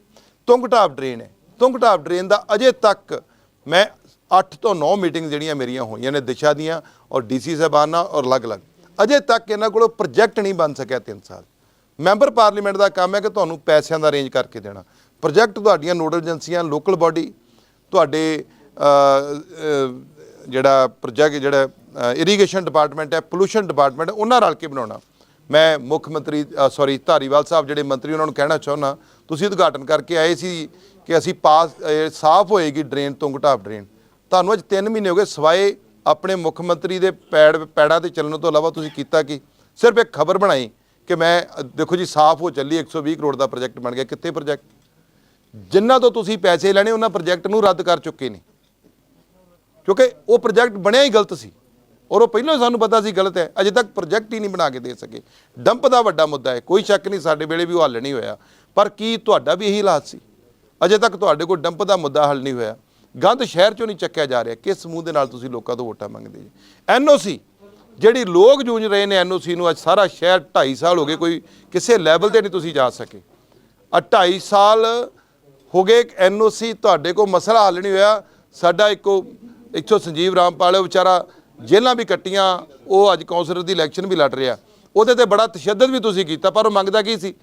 S1: ਤੁੰਗ ਢਾਬ ਡਰੇਨ ਹੈ। ਤੁੰਗ ਢਾਬ ਡਰੇਨ ਦਾ ਅਜੇ ਤੱਕ ਮੈਂ 8 ਤੋਂ 9 ਮੀਟਿੰਗ ਜਿਹੜੀਆਂ ਮੇਰੀਆਂ ਹੋਈਆਂ ਨੇ ਦਿਸ਼ਾ ਦੀਆਂ ਔਰ ਡੀਸੀ ਨਾਲ ਔਰ ਅਲੱਗ-ਅਲੱਗ। ਅਜੇ ਤੱਕ ਇਹਨਾਂ ਕੋਲੋਂ ਪ੍ਰੋਜੈਕਟ ਨਹੀਂ ਬਣ ਸਕਿਆ 3 ਸਾਲ। ਮੈਂਬਰ ਪਾਰਲੀਮੈਂਟ ਦਾ ਕੰਮ ਹੈ ਕਿ ਤੁਹਾਨੂੰ ਪੈਸਿਆਂ ਦਾ ਅਰੇਂਜ ਕਰਕੇ ਦੇਣਾ। ਪ੍ਰੋਜੈਕਟ ਤੁਹਾਡੀਆਂ ਨੋਡਲ ਏਜੰਸੀਆਂ, ਲੋਕਲ ਬਾਡੀ, ਤੁਹਾਡੇ ਜਿਹੜਾ ਪ੍ਰੋਜੈਕਟ, ਜਿਹੜਾ ਇਰੀਗੇਸ਼ਨ ਡਿਪਾਰਟਮੈਂਟ ਹੈ ਪੋਲੂਸ਼ਨ ਡਿਪਾਰਟਮੈਂਟ ਉਹਨਾਂ ਰਲ ਕੇ ਬਣਾਉਣਾ। ਮੈਂ ਮੁੱਖ ਮੰਤਰੀ ਸੌਰੀ ਧਾਰੀਵਾਲ ਸਾਹਿਬ, ਜਿਹੜੇ ਮੰਤਰੀ, ਉਹਨਾਂ ਨੂੰ ਕਹਿਣਾ ਚਾਹੁੰਦਾ, ਤੁਸੀਂ ਉਦਘਾਟਨ ਕਰਕੇ ਆਏ ਸੀ ਕਿ ਅਸੀਂ ਪਾਸ ਸਾਫ਼ ਹੋਏਗੀ ਡਰੇਨ ਤੋਂ ਢਾਬ ਡਰੇਨ। ਤੁਹਾਨੂੰ ਅੱਜ 3 ਮਹੀਨੇ ਹੋ ਗਏ ਸਵਾਏ ਆਪਣੇ ਮੁੱਖ ਮੰਤਰੀ ਦੇ ਪੈੜ, ਪੈੜਾਂ ਤੇ ਚੱਲਣ ਤੋਂ ਇਲਾਵਾ ਤੁਸੀਂ ਕੀਤਾ ਕੀ? ਸਿਰਫ ਇੱਕ ਖਬਰ ਬਣਾਈ ਕਿ ਮੈਂ, ਦੇਖੋ ਜੀ, ਸਾਫ਼ ਹੋ ਚੱਲੀ 120 ਕਰੋੜ ਦਾ ਪ੍ਰੋਜੈਕਟ ਬਣ ਗਿਆ। ਕਿੱਥੇ ਪ੍ਰੋਜੈਕਟ? ਜਿਨ੍ਹਾਂ ਤੋਂ ਤੁਸੀਂ ਪੈਸੇ ਲੈਣੇ, ਉਹਨਾਂ ਪ੍ਰੋਜੈਕਟ ਨੂੰ ਰੱਦ ਕਰ ਚੁੱਕੇ ਨੇ। ਕਿਉਂਕਿ ਉਹ ਪ੍ਰੋਜੈਕਟ ਬਣਿਆ ਹੀ ਗਲਤ ਸੀ। ਔਰ ਉਹ ਪਹਿਲਾਂ ਸਾਨੂੰ ਪਤਾ ਸੀ ਗਲਤ ਹੈ। ਅਜੇ ਤੱਕ ਪ੍ਰੋਜੈਕਟ ਹੀ ਨਹੀਂ ਬਣਾ ਕੇ ਦੇ ਸਕੇ। ਡੰਪ ਦਾ ਵੱਡਾ ਮੁੱਦਾ ਹੈ। ਕੋਈ ਸ਼ੱਕ ਨਹੀਂ, ਸਾਡੇ ਵੇਲੇ ਵੀ ਉਹ ਹੱਲ ਨਹੀਂ ਹੋਇਆ। ਪਰ ਕੀ ਤੁਹਾਡਾ ਵੀ ਇਹੀ ਹਾਲਾਤ ਸੀ? ਅਜੇ ਤੱਕ ਤੁਹਾਡੇ ਕੋਲ ਡੰਪ ਦਾ ਮੁੱਦਾ ਹੱਲ ਨਹੀਂ ਹੋਇਆ। ਗੰਦ ਸ਼ਹਿਰ ਚੋਂ ਨਹੀਂ ਚੱਕਿਆ ਜਾ ਰਿਹਾ। ਕਿਸ ਸਮੂਹ ਦੇ ਨਾਲ ਤੁਸੀਂ ਲੋਕਾਂ ਤੋਂ ਵੋਟਾਂ ਮੰਗਦੇ ਜੀ? ਐਨਓਸੀ ਜਿਹੜੀ ਲੋਕ ਜੂਝ ਰਹੇ ਨੇ ਐਨਓਸੀ ਨੂੰ ਅੱਜ ਸਾਰਾ ਸ਼ਹਿਰ 2.5 ਸਾਲ ਹੋ ਗਏ, ਕੋਈ ਕਿਸੇ ਲੈਵਲ ਤੇ ਨਹੀਂ ਤੁਸੀਂ ਜਾ ਸਕੇ। ਆ 2.5 ਸਾਲ ਹੋ ਗਏ ਐਨਓਸੀ ਤੁਹਾਡੇ ਕੋਲ ਮਸਲਾ ਹੱਲ ਨਹੀਂ ਹੋਇਆ। ਸਾਡਾ ਇੱਕੋ ਇੱਥੋਂ ਸੰਜੀਵ ਰਾਮਪਾਲ, ਉਹ ਵਿਚਾਰਾ ਜੇਲ੍ਹਾਂ ਵੀ ਕੱਟੀਆਂ, ਉਹ ਅੱਜ ਕੌਂਸਲਰ ਦੀ ਇਲੈਕਸ਼ਨ ਵੀ ਲੜ ਰਿਹਾ। ਉਹਦੇ ਤੇ ਬੜਾ ਤਸ਼ੱਦਦ ਵੀ ਤੁਸੀਂ ਕੀਤਾ, ਪਰ ਉਹ ਮੰਗਦਾ ਕੀ ਸੀ?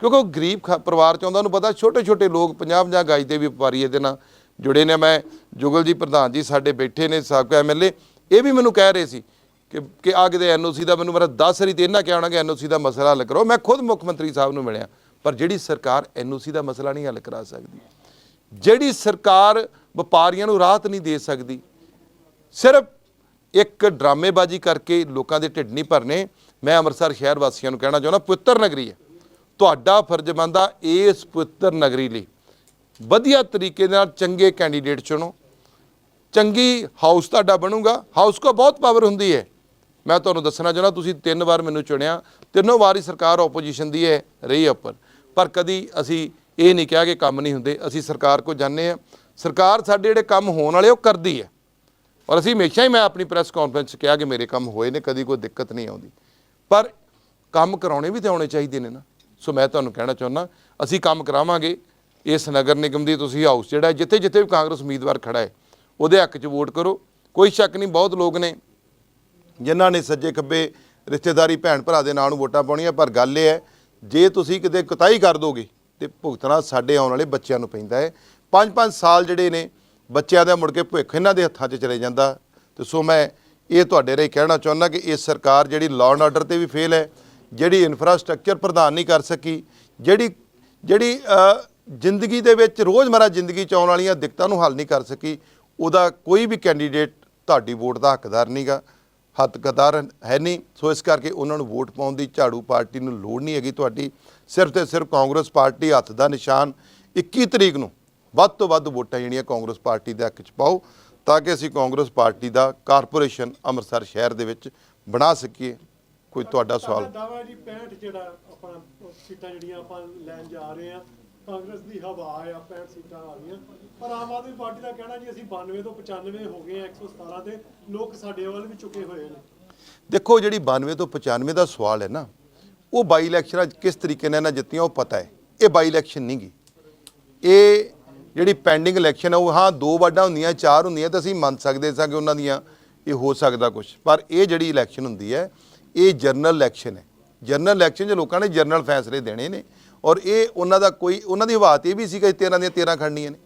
S1: ਕਿਉਂਕਿ ਉਹ ਗਰੀਬ ਖ- ਪਰਿਵਾਰ ਚ ਆਉਂਦਾ, ਉਹਨੂੰ ਪਤਾ ਛੋਟੇ ਛੋਟੇ ਲੋਕ 50 50 ਗਾਈ ਦੇ ਵੀ ਵਪਾਰੀ ਇਹਦੇ ਨਾਲ ਜੁੜੇ ਨੇ। ਮੈਂ ਜੁਗਲ ਜੀ, ਪ੍ਰਧਾਨ ਜੀ ਸਾਡੇ ਬੈਠੇ ਨੇ ਸਾਬਕਾ ਐਮਐਲਏ ਇਹ ਵੀ ਮੈਨੂੰ ਕਹਿ ਰਹੇ ਸੀ ਕਿ ਕਿ ਆ ਕਿਤੇ ਐਨਓਸੀ ਦਾ ਮੈਨੂੰ ਮੇਰਾ 10 ਵਾਰੀ ਤੇ ਇਹਨਾਂ ਕਿਹਾ ਹੋਣਾ ਕਿ ਐਨਓਸੀ ਦਾ ਮਸਲਾ ਹੱਲ ਕਰੋ ਮੈਂ ਖੁਦ ਮੁੱਖ ਮੰਤਰੀ ਸਾਹਿਬ ਨੂੰ ਮਿਲਿਆ, ਪਰ ਜਿਹੜੀ ਸਰਕਾਰ ਐਨਓਸੀ ਦਾ ਮਸਲਾ ਨਹੀਂ ਹੱਲ ਕਰਾ ਸਕਦੀ, ਜਿਹੜੀ ਸਰਕਾਰ ਵਪਾਰੀਆਂ ਨੂੰ ਰਾਹਤ ਨਹੀਂ ਦੇ ਸਕਦੀ, ਸਿਰਫ ਇੱਕ ਡਰਾਮੇਬਾਜ਼ੀ ਕਰਕੇ ਲੋਕਾਂ ਦੇ ਢਿੱਡ ਨਹੀਂ ਭਰਨੇ, ਮੈਂ ਅੰਮ੍ਰਿਤਸਰ ਸ਼ਹਿਰ ਵਾਸੀਆਂ ਨੂੰ ਕਹਿਣਾ ਚਾਹੁੰਦਾ ਪਵਿੱਤਰ ਨਗਰੀ ਹੈ। ਤੁਹਾਡਾ ਫਰਜ਼ ਬਣਦਾ ਇਸ ਪਵਿੱਤਰ ਨਗਰੀ ਲਈ। ਵਧੀਆ ਤਰੀਕੇ ਨਾਲ ਚੰਗੇ ਕੈਂਡੀਡੇਟ ਚੁਣੋ। ਚੰਗੀ ਹਾਊਸ ਤੁਹਾਡਾ ਬਣੂਗਾ। ਹਾਊਸ ਕੋ ਬਹੁਤ ਪਾਵਰ ਹੁੰਦੀ ਹੈ। ਮੈਂ ਤੁਹਾਨੂੰ ਦੱਸਣਾ ਚਾਹੁੰਦਾ, ਤੁਸੀਂ ਤਿੰਨ ਵਾਰ ਮੈਨੂੰ ਚੁਣਿਆ। ਤਿੰਨੋਂ ਵਾਰ ਹੀ ਸਰਕਾਰ ਆਪੋਜੀਸ਼ਨ ਦੀ ਹੈ, ਰਹੀ ਹੈ ਉੱਪਰ। ਪਰ ਕਦੀ ਅਸੀਂ ਇਹ ਨਹੀਂ ਕਿਹਾ ਕਿ ਕੰਮ ਨਹੀਂ ਹੁੰਦੇ। ਅਸੀਂ ਸਰਕਾਰ ਕੋ ਜਾਂਦੇ ਆ ਸਰਕਾਰ ਸਾਡੇ ਜਿਹੜੇ ਕੰਮ ਹੋਣ ਵਾਲੇ, ਉਹ ਕਰਦੀ ਹੈ। ਔਰ ਅਸੀਂ ਹਮੇਸ਼ਾ ਹੀ ਮੈਂ ਆਪਣੀ ਪ੍ਰੈਸ ਕਾਨਫਰੰਸ 'ਚ ਕਿਹਾ ਕਿ ਮੇਰੇ ਕੰਮ ਹੋਏ ਨੇ, ਕਦੀ ਕੋਈ ਦਿੱਕਤ ਨਹੀਂ ਆਉਂਦੀ। ਪਰ ਕੰਮ ਕਰਾਉਣੇ ਵੀ ਤੇ ਆਉਣੇ ਚਾਹੀਦੇ ਨੇ ਨਾ। ਸੋ ਮੈਂ ਤੁਹਾਨੂੰ ਕਹਿਣਾ ਚਾਹੁੰਦਾ, ਅਸੀਂ ਕੰਮ ਕਰਾਵਾਂਗੇ। ਇਸ ਨਗਰ ਨਿਗਮ ਦੀ ਤੁਸੀਂ ਹਾਊਸ ਜਿਹੜਾ ਜਿੱਥੇ ਜਿੱਥੇ ਵੀ ਕਾਂਗਰਸ ਉਮੀਦਵਾਰ ਖੜਾ ਹੈ, ਉਹਦੇ ਹੱਕ 'ਚ ਵੋਟ ਕਰੋ। ਕੋਈ ਸ਼ੱਕ ਨਹੀਂ, ਬਹੁਤ ਲੋਕ ਨੇ, ਜਿਨ੍ਹਾਂ ਨੇ ਸੱਜੇ ਖੱਬੇ ਰਿਸ਼ਤੇਦਾਰੀ ਭੈਣ ਭਰਾ ਦੇ ਨਾਂ ਨੂੰ ਵੋਟਾਂ ਪਾਉਣੀਆਂ, ਪਰ ਗੱਲ ਇਹ ਹੈ, ਜੇ ਤੁਸੀਂ ਕਿਤੇ ਕੁਤਾਈ ਕਰ ਦੋਗੇ ਤੇ ਭੁਗਤਣਾ ਸਾਡੇ ਆਉਣ ਵਾਲੇ ਬੱਚਿਆਂ ਨੂੰ ਪੈਂਦਾ ਹੈ। ਪੰਜ ਪੰਜ ਸਾਲ ਜਿਹੜੇ ਨੇ, ਬੱਚਿਆਂ ਦਾ ਮੁੜ ਕੇ ਭੁੱਖ ਇਹਨਾਂ ਦੇ ਹੱਥਾਂ 'ਚ ਚਲੇ ਜਾਂਦਾ। ਤੇ ਸੋ ਮੈਂ ਇਹ ਤੁਹਾਡੇ ਰਾਹੀਂ ਕਹਿਣਾ ਚਾਹੁੰਦਾ ਕਿ ਇਹ ਸਰਕਾਰ ਜਿਹੜੀ ਲਾਅ ਐਂਡ ਆਰਡਰ ਤੇ ਵੀ ਫੇਲ ਹੈ ਜਿਹੜੀ ਇਨਫਰਾਸਟ੍ਰਕਚਰ ਪ੍ਰਦਾਨ ਨਹੀਂ ਕਰ ਸਕੀ, ਜਿਹੜੀ ਜਿਹੜੀ ਜ਼ਿੰਦਗੀ ਦੇ ਵਿੱਚ ਰੋਜ਼ਮਰਾ ਜ਼ਿੰਦਗੀ ਚ ਆਉਣ ਵਾਲੀਆਂ ਦਿੱਕਤਾਂ ਨੂੰ ਹੱਲ ਨਹੀਂ ਕਰ ਸਕੀ, ਉਹਦਾ ਕੋਈ ਵੀ ਕੈਂਡੀਡੇਟ ਤੁਹਾਡੀ ਵੋਟ ਦਾ ਹੱਕਦਾਰ ਨਹੀਂਗਾ ਹੱਕਦਾਰ ਹੈ ਨਹੀਂ। ਸੋ ਇਸ ਕਰਕੇ ਉਹਨਾਂ ਨੂੰ ਵੋਟ ਪਾਉਣ ਦੀ ਝਾੜੂ ਪਾਰਟੀ ਨੂੰ ਲੋੜ ਨਹੀਂ ਹੈਗੀ ਤੁਹਾਡੀ। ਸਿਰਫ ਤੇ ਸਿਰਫ ਕਾਂਗਰਸ ਪਾਰਟੀ ਹੱਥ ਦਾ ਨਿਸ਼ਾਨ 21 ਤਰੀਕ ਨੂੰ ਵੱਧ ਤੋਂ ਵੱਧ ਵੋਟਾਂ ਜਿਹੜੀਆਂ ਕਾਂਗਰਸ ਪਾਰਟੀ ਦੇ ਹੱਕ 'ਚ ਪਾਓ, ਤਾਂ ਕਿ ਅਸੀਂ ਕਾਂਗਰਸ ਪਾਰਟੀ ਦਾ ਕਾਰਪੋਰੇਸ਼ਨ ਅੰਮ੍ਰਿਤਸਰ ਸ਼ਹਿਰ ਦੇ ਵਿੱਚ ਬਣਾ ਸਕੀਏ। ਕੋਈ ਤੁਹਾਡਾ ਸਵਾਲ?
S2: ਦਾਵਾ ਜੀ 65 ਜਿਹੜਾ ਆਪਾਂ ਸੀਟਾਂ ਜਿਹੜੀਆਂ ਆਪਾਂ ਲੈਣ ਜਾ ਰਹੇ ਆ ਕਾਂਗਰਸ ਦੀ ਹਵਾ ਆ 65 ਸੀਟਾਂ ਆ ਗਈਆਂ ਪਰ ਆਮ ਆਦਮੀ ਪਾਰਟੀ ਦਾ ਕਹਿਣਾ ਜੀ ਅਸੀਂ 92 ਤੋਂ 95 ਹੋ ਗਏ ਆ 117 ਤੇ ਲੋਕ ਸਾਡੇ ਵੱਲ ਵੀ ਚੁੱਕੇ ਹੋਏ ਨੇ।
S1: ਦੇਖੋ ਜਿਹੜੀ 92 ਤੋਂ 95 ਦਾ ਸਵਾਲ ਹੈ ਨਾ ਉਹ ਬਾਈ ਇਲੈਕਸ਼ਨਾਂ ਕਿਸ ਤਰੀਕੇ ਨਾਲ ਇਹਨਾਂ ਜਿੱਤੀਆਂ ਉਹ ਪਤਾ ਹੈ। ਇਹ ਬਾਈ ਇਲੈਕਸ਼ਨ ਨਹੀਂ ਗੀ। ਇਹ ਜਿਹੜੀ ਪੈਂਡਿੰਗ ਇਲੈਕਸ਼ਨ ਹੈ ਉਹ ਹਾਂ ਦੋ ਵਾਰਡਾਂ ਹੁੰਦੀਆਂ ਚਾਰ ਹੁੰਦੀਆਂ ਤਾਂ ਅਸੀਂ ਮੰਨ ਸਕਦੇ ਸਾਂ ਕਿ ਉਹਨਾਂ ਦੀਆਂ ਇਹ ਹੋ ਸਕਦਾ ਕੁਝ ਪਰ ਇਹ ਜਿਹੜੀ ਇਲੈਕਸ਼ਨ ਹੁੰਦੀ ਹੈ ਇਹ ਜਨਰਲ ਇਲੈਕਸ਼ਨ ਹੈ। ਜਨਰਲ ਇਲੈਕਸ਼ਨ 'ਚ ਲੋਕਾਂ ਨੇ ਜਨਰਲ ਫੈਸਲੇ ਦੇਣੇ ਨੇ ਔਰ ਇਹ ਉਹਨਾਂ ਦਾ ਕੋਈ, ਉਹਨਾਂ ਦੀ ਹਵਾਤ ਇਹ ਵੀ ਸੀਗਾ ਕਿ 13 ਦੀਆਂ 13 ਖੜਨੀਆਂ ਨੇ।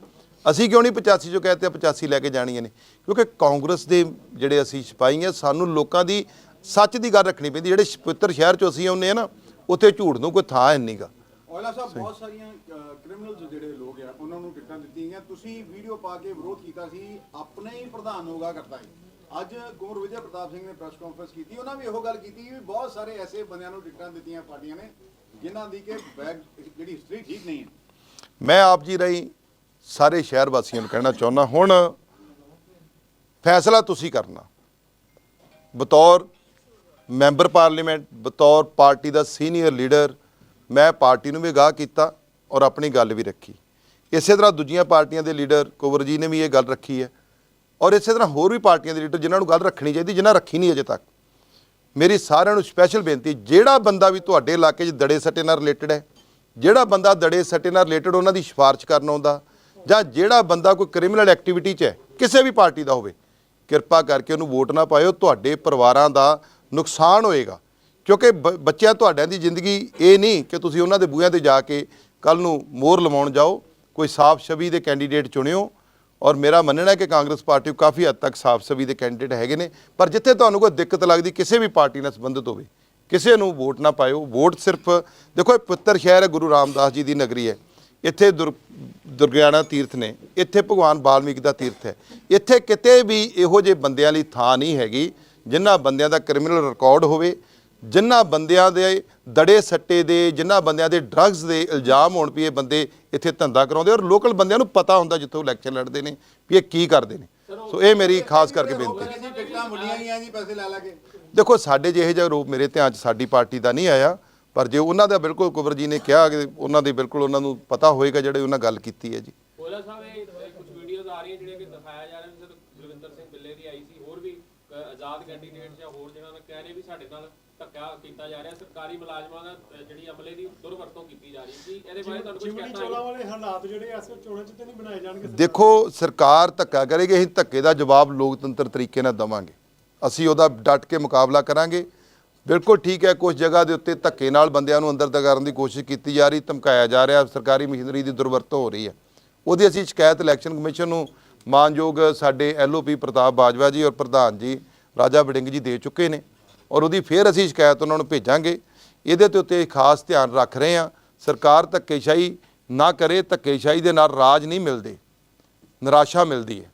S1: ਅਸੀਂ ਕਿਉਂ ਨਹੀਂ 85 ਜੋ ਕਹਤੇ 85 ਲੈ ਕੇ ਜਾਣੀਆਂ ਨੇ? ਕਿਉਂਕਿ ਕਾਂਗਰਸ ਦੇ ਜਿਹੜੇ ਅਸੀਂ ਸਿਪਾਹੀ ਆ ਸਾਨੂੰ ਲੋਕਾਂ ਦੀ ਸੱਚ ਦੀ ਗੱਲ ਰੱਖਣੀ ਪੈਂਦੀ। ਜਿਹੜੇ ਪਵਿੱਤਰ ਸ਼ਹਿਰ ਚੋਂ ਅਸੀਂ ਆਉਂਦੇ ਆ ਨਾ, ਉੱਥੇ ਝੂਠ ਨੂੰ ਕੋਈ ਥਾਂ ਹੈ ਨਹੀਂਗਾ
S3: ਔਲਾ ਸਾਹਿਬ, ਬਹੁਤ ਸਾਰੀਆਂ ਕ੍ਰਿਮੀਨਲਸ ਜਿਹੜੇ ਲੋਕ ਆ, ਉਹਨਾਂ ਨੂੰ ਟਿਕਟਾਂ ਦਿੱਤੀਆਂ ਤੁਸੀਂ ਵੀਡੀਓ ਪਾ ਕੇ ਵਿਰੋਧ ਕੀਤਾ ਸੀ, ਆਪਣੇ ਹੀ ਪ੍ਰਧਾਨ ਹੋਗਾ ਕਰਤਾ ਹੈ ਅੱਜ ਕੁਮਰ ਵਿਜੇ ਪ੍ਰਤਾਪ ਸਿੰਘ ਨੇ ਪ੍ਰੈਸ ਕਾਨਫਰੰਸ ਕੀਤੀ, ਉਹਨਾਂ ਵੀ ਇਹੋ ਗੱਲ ਕੀਤੀ ਵੀ ਬਹੁਤ ਸਾਰੇ ਐਸੇ ਬੰਦਿਆਂ ਨੂੰ ਟਿਕਟਾਂ ਦਿੱਤੀਆਂ ਪਾਰਟੀਆਂ ਨੇ, ਜਿਨ੍ਹਾਂ ਦੀ ਕਿ ਬੈਕ ਜਿਹੜੀ ਹਿਸਟਰੀ ਠੀਕ ਨਹੀਂ ਹੈ।
S1: ਮੈਂ ਆਪ ਜੀ ਰਹੀ ਸਾਰੇ ਸ਼ਹਿਰ ਵਾਸੀਆਂ ਨੂੰ ਕਹਿਣਾ ਚਾਹੁੰਦਾ ਹੁਣ ਫੈਸਲਾ ਤੁਸੀਂ ਕਰਨਾ। ਬਤੌਰ ਮੈਂਬਰ ਪਾਰਲੀਮੈਂਟ, ਬਤੌਰ ਪਾਰਟੀ ਦਾ ਸੀਨੀਅਰ ਲੀਡਰ, ਮੈਂ ਪਾਰਟੀ ਨੂੰ ਵੀ ਅਗਾਹ ਕੀਤਾ ਔਰ ਆਪਣੀ ਗੱਲ ਵੀ ਰੱਖੀ। ਇਸੇ ਤਰ੍ਹਾਂ ਦੂਜੀਆਂ ਪਾਰਟੀਆਂ ਦੇ ਲੀਡਰ ਕੁਵਰ ਜੀ ਨੇ ਵੀ ਇਹ ਗੱਲ ਰੱਖੀ ਹੈ। ਔਰ ਇਸੇ ਤਰ੍ਹਾਂ ਹੋਰ ਵੀ ਪਾਰਟੀਆਂ ਦੇ ਲੀਡਰ ਜਿਨ੍ਹਾਂ ਨੂੰ ਗੱਲ ਰੱਖਣੀ ਚਾਹੀਦੀ, ਜਿਨ੍ਹਾਂ ਰੱਖੀ ਨਹੀਂ ਅਜੇ ਤੱਕ। ਮੇਰੀ ਸਾਰਿਆਂ ਨੂੰ ਸਪੈਸ਼ਲ ਬੇਨਤੀ, ਜਿਹੜਾ ਬੰਦਾ ਵੀ ਤੁਹਾਡੇ ਇਲਾਕੇ 'ਚ ਦੜੇ ਸੱਟੇ ਨਾਲ ਰਿਲੇਟਡ ਹੈ, ਜਿਹੜਾ ਬੰਦਾ ਦੜੇ ਸੱਟੇ ਨਾਲ ਰਿਲੇਟਡ ਉਹਨਾਂ ਦੀ ਸਿਫਾਰਿਸ਼ ਕਰਨ ਆਉਂਦਾ, ਜਾਂ ਜਿਹੜਾ ਬੰਦਾ ਕੋਈ ਕ੍ਰਿਮੀਨਲ ਐਕਟੀਵਿਟੀ 'ਚ ਹੈ, ਕਿਸੇ ਵੀ ਪਾਰਟੀ ਦਾ ਹੋਵੇ, ਕਿਰਪਾ ਕਰਕੇ ਉਹਨੂੰ ਵੋਟ ਨਾ ਪਾਇਓ, ਤੁਹਾਡੇ ਪਰਿਵਾਰਾਂ ਦਾ ਨੁਕਸਾਨ ਹੋਏਗਾ। ਕਿਉਂਕਿ ਬ- ਬੱਚਿਆਂ ਤੁਹਾਡਿਆਂ ਦੀ ਜ਼ਿੰਦਗੀ ਇਹ ਨਹੀਂ ਕਿ ਤੁਸੀਂ ਉਹਨਾਂ ਦੇ ਬੂਹਿਆਂ ਤੇ ਜਾ ਕੇ ਕੱਲ ਨੂੰ ਮੋਹਰ ਲਵਾਉਣ ਜਾਓ, ਕੋਈ ਸਾਫ਼ ਛਵੀ ਦੇ ਕੈਂਡੀਡੇਟ ਚੁਣਿਓ ਔਰ ਮੇਰਾ ਮੰਨਣਾ ਹੈ ਕਿ ਕਾਂਗਰਸ ਪਾਰਟੀ ਕਾਫੀ ਹੱਦ ਤੱਕ ਸਾਫ਼ ਛਵੀ ਦੇ ਕੈਂਡੀਡੇਟ ਹੈਗੇ ਨੇ, ਪਰ ਜਿੱਥੇ ਤੁਹਾਨੂੰ ਕੋਈ ਦਿੱਕਤ ਲੱਗਦੀ, ਕਿਸੇ ਵੀ ਪਾਰਟੀ ਨਾਲ ਸੰਬੰਧਿਤ ਹੋਵੇ, ਕਿਸੇ ਨੂੰ ਵੋਟ ਨਾ ਪਾਇਓ। ਵੋਟ ਸਿਰਫ, ਦੇਖੋ ਇਹ ਪੁੱਤਰ ਸ਼ਹਿਰ ਹੈ, ਗੁਰੂ ਰਾਮਦਾਸ ਜੀ ਦੀ ਨਗਰੀ ਹੈ। ਇੱਥੇ ਦੁਰ, ਦੁਰਗਿਆਣਾ ਤੀਰਥ ਨੇ, ਇੱਥੇ ਭਗਵਾਨ ਬਾਲਮੀਕ ਦਾ ਤੀਰਥ ਹੈ। ਇੱਥੇ ਕਿਤੇ ਵੀ ਇਹੋ ਜਿਹੇ ਬੰਦਿਆਂ ਲਈ ਥਾਂ ਨਹੀਂ ਹੈਗੀ, ਜਿਨ੍ਹਾਂ ਬੰਦਿਆਂ ਦਾ ਕ੍ਰਿਮੀਨਲ ਰਿਕਾਰਡ ਹੋਵੇ ਜਿਨ੍ਹਾਂ ਬੰਦਿਆਂ ਦੇ ਦੜੇ ਸੱਟੇ ਦੇ ਜਿਨ੍ਹਾਂ ਬੰਦਿਆਂ ਦੇ ਡਰੱਗਸ ਦੇ ਇਲਜ਼ਾਮ ਹੋਣ ਵੀ ਇਹ ਬੰਦੇ ਇੱਥੇ ਧੰਦਾ ਕਰਾਉਂਦੇ ਔਰ ਲੋਕਲ ਬੰਦਿਆਂ ਨੂੰ ਪਤਾ ਹੁੰਦਾ ਜਿੱਥੋਂ ਇਲੈਕਸ਼ਨ ਲੜਦੇ ਨੇ ਵੀ ਇਹ ਕੀ ਕਰਦੇ ਨੇ। ਸੋ ਇਹ ਮੇਰੀ ਖਾਸ ਕਰਕੇ ਬੇਨਤੀ ਦੇਖੋ, ਸਾਡੇ ਜਿਹੇ ਜਿਹਾ ਰੂਪ ਮੇਰੇ ਧਿਆਨ 'ਚ ਸਾਡੀ ਪਾਰਟੀ ਦਾ ਨਹੀਂ ਆਇਆ, ਪਰ ਜੇ ਉਹਨਾਂ ਦਾ ਬਿਲਕੁਲ ਕੁਬਰ ਜੀ ਨੇ ਕਿਹਾ ਕਿ ਉਹਨਾਂ ਦੇ ਬਿਲਕੁਲ ਉਹਨਾਂ ਨੂੰ ਪਤਾ ਹੋਏਗਾ ਜਿਹੜੇ ਉਹਨਾਂ ਗੱਲ ਕੀਤੀ ਹੈ ਜੀ।
S4: ਭੋਲਾ ਸਾਹਿਬ, ਇਹ ਕੁਝ ਵੀਡੀਓਜ਼ ਆ ਰਹੀਆਂ ਜਿਹੜੀਆਂ ਕਿ ਦਿਖਾਇਆ ਜਾ ਰਿਹਾ ਵੀ ਜਦੋਂ ਸਿੰਘ ਬਿੱਲੇ ਦੀ ਆਈ ਸੀ, ਹੋਰ ਵੀ ਆਜ਼ਾਦ ਕੈਂਡੀਡੇਟ ਜਾਂ ਹੋਰ ਜਿਹਨਾਂ ਨੇ ਕਹਿ ਰਹੇ ਵੀ ਸਾਡੇ ਨਾਲ ਧੱਕਾ ਕੀਤਾ ਜਾ ਰਿਹਾ। ਸਰਕਾਰੀ ਮੁਲਾਜ਼ਮਾਂ ਦਾ ਜਿਹੜੀ ਅਮਲੇ ਦੀ ਦੁਰਵਰਤੋਂ ਕੀਤੀ ਜਾ ਰਹੀ ਸੀ। ਇਹਦੇ ਬਾਰੇ ਤੁਹਾਨੂੰ ਕੁਝ ਕਹਿਣਾ
S2: ਚੋਲਾ ਵਾਲੇ ਹਾਲਾਤ ਜਿਹੜੇ ਐਸ ਚੋਣਾਂ 'ਚ ਤੇ ਨਹੀਂ ਬਣਾਏ ਜਾਣਗੇ
S1: ਦੇਖੋ ਸਰਕਾਰ ਧੱਕਾ ਕਰੇਗੀ ਅਸੀਂ ਧੱਕੇ ਦਾ ਜਵਾਬ ਲੋਕਤੰਤਰ ਤਰੀਕੇ ਨਾਲ ਦਵਾਂਗੇ। ਅਸੀਂ ਉਹਦਾ ਡਟ ਕੇ ਮੁਕਾਬਲਾ ਕਰਾਂਗੇ। ਬਿਲਕੁਲ ਠੀਕ ਹੈ ਕੁਝ ਜਗ੍ਹਾ ਦੇ ਉੱਤੇ ਧੱਕੇ ਨਾਲ ਬੰਦਿਆਂ ਨੂੰ ਅੰਦਰ ਕਰਨ ਦੀ ਕੋਸ਼ਿਸ਼ ਕੀਤੀ ਜਾ ਰਹੀ ਧਮਕਾਇਆ ਜਾ ਰਿਹਾ ਸਰਕਾਰੀ ਮਸ਼ੀਨਰੀ ਦੀ ਦੁਰਵਰਤੋਂ ਹੋ ਰਹੀ ਹੈ। ਉਹਦੀ ਅਸੀਂ ਸ਼ਿਕਾਇਤ ਇਲੈਕਸ਼ਨ ਕਮਿਸ਼ਨ ਨੂੰ ਮਾਨਯੋਗ ਸਾਡੇ ਐਲਓਪੀ ਪ੍ਰਤਾਪ ਬਾਜਵਾ ਜੀ ਔਰ ਪ੍ਰਧਾਨ ਜੀ ਰਾਜਾ ਵੜਿੰਗ ਜੀ ਦੇ ਚੁੱਕੇ ਨੇ। ਔਰ ਉਹਦੀ ਫੇਰ ਅਸੀਂ ਸ਼ਿਕਾਇਤ ਉਹਨਾਂ ਨੂੰ ਭੇਜਾਂਗੇ। ਇਹਦੇ ਤੇ ਉੱਤੇ ਖਾਸ ਧਿਆਨ ਰੱਖ ਰਹੇ ਹਾਂ। ਸਰਕਾਰ ਧੱਕੇਸ਼ਾਹੀ ਨਾ ਕਰੇ ਧੱਕੇਸ਼ਾਹੀ ਦੇ ਨਾਲ ਰਾਜ ਨਹੀਂ ਮਿਲਦੇ। ਨਿਰਾਸ਼ਾ ਮਿਲਦੀ ਹੈ।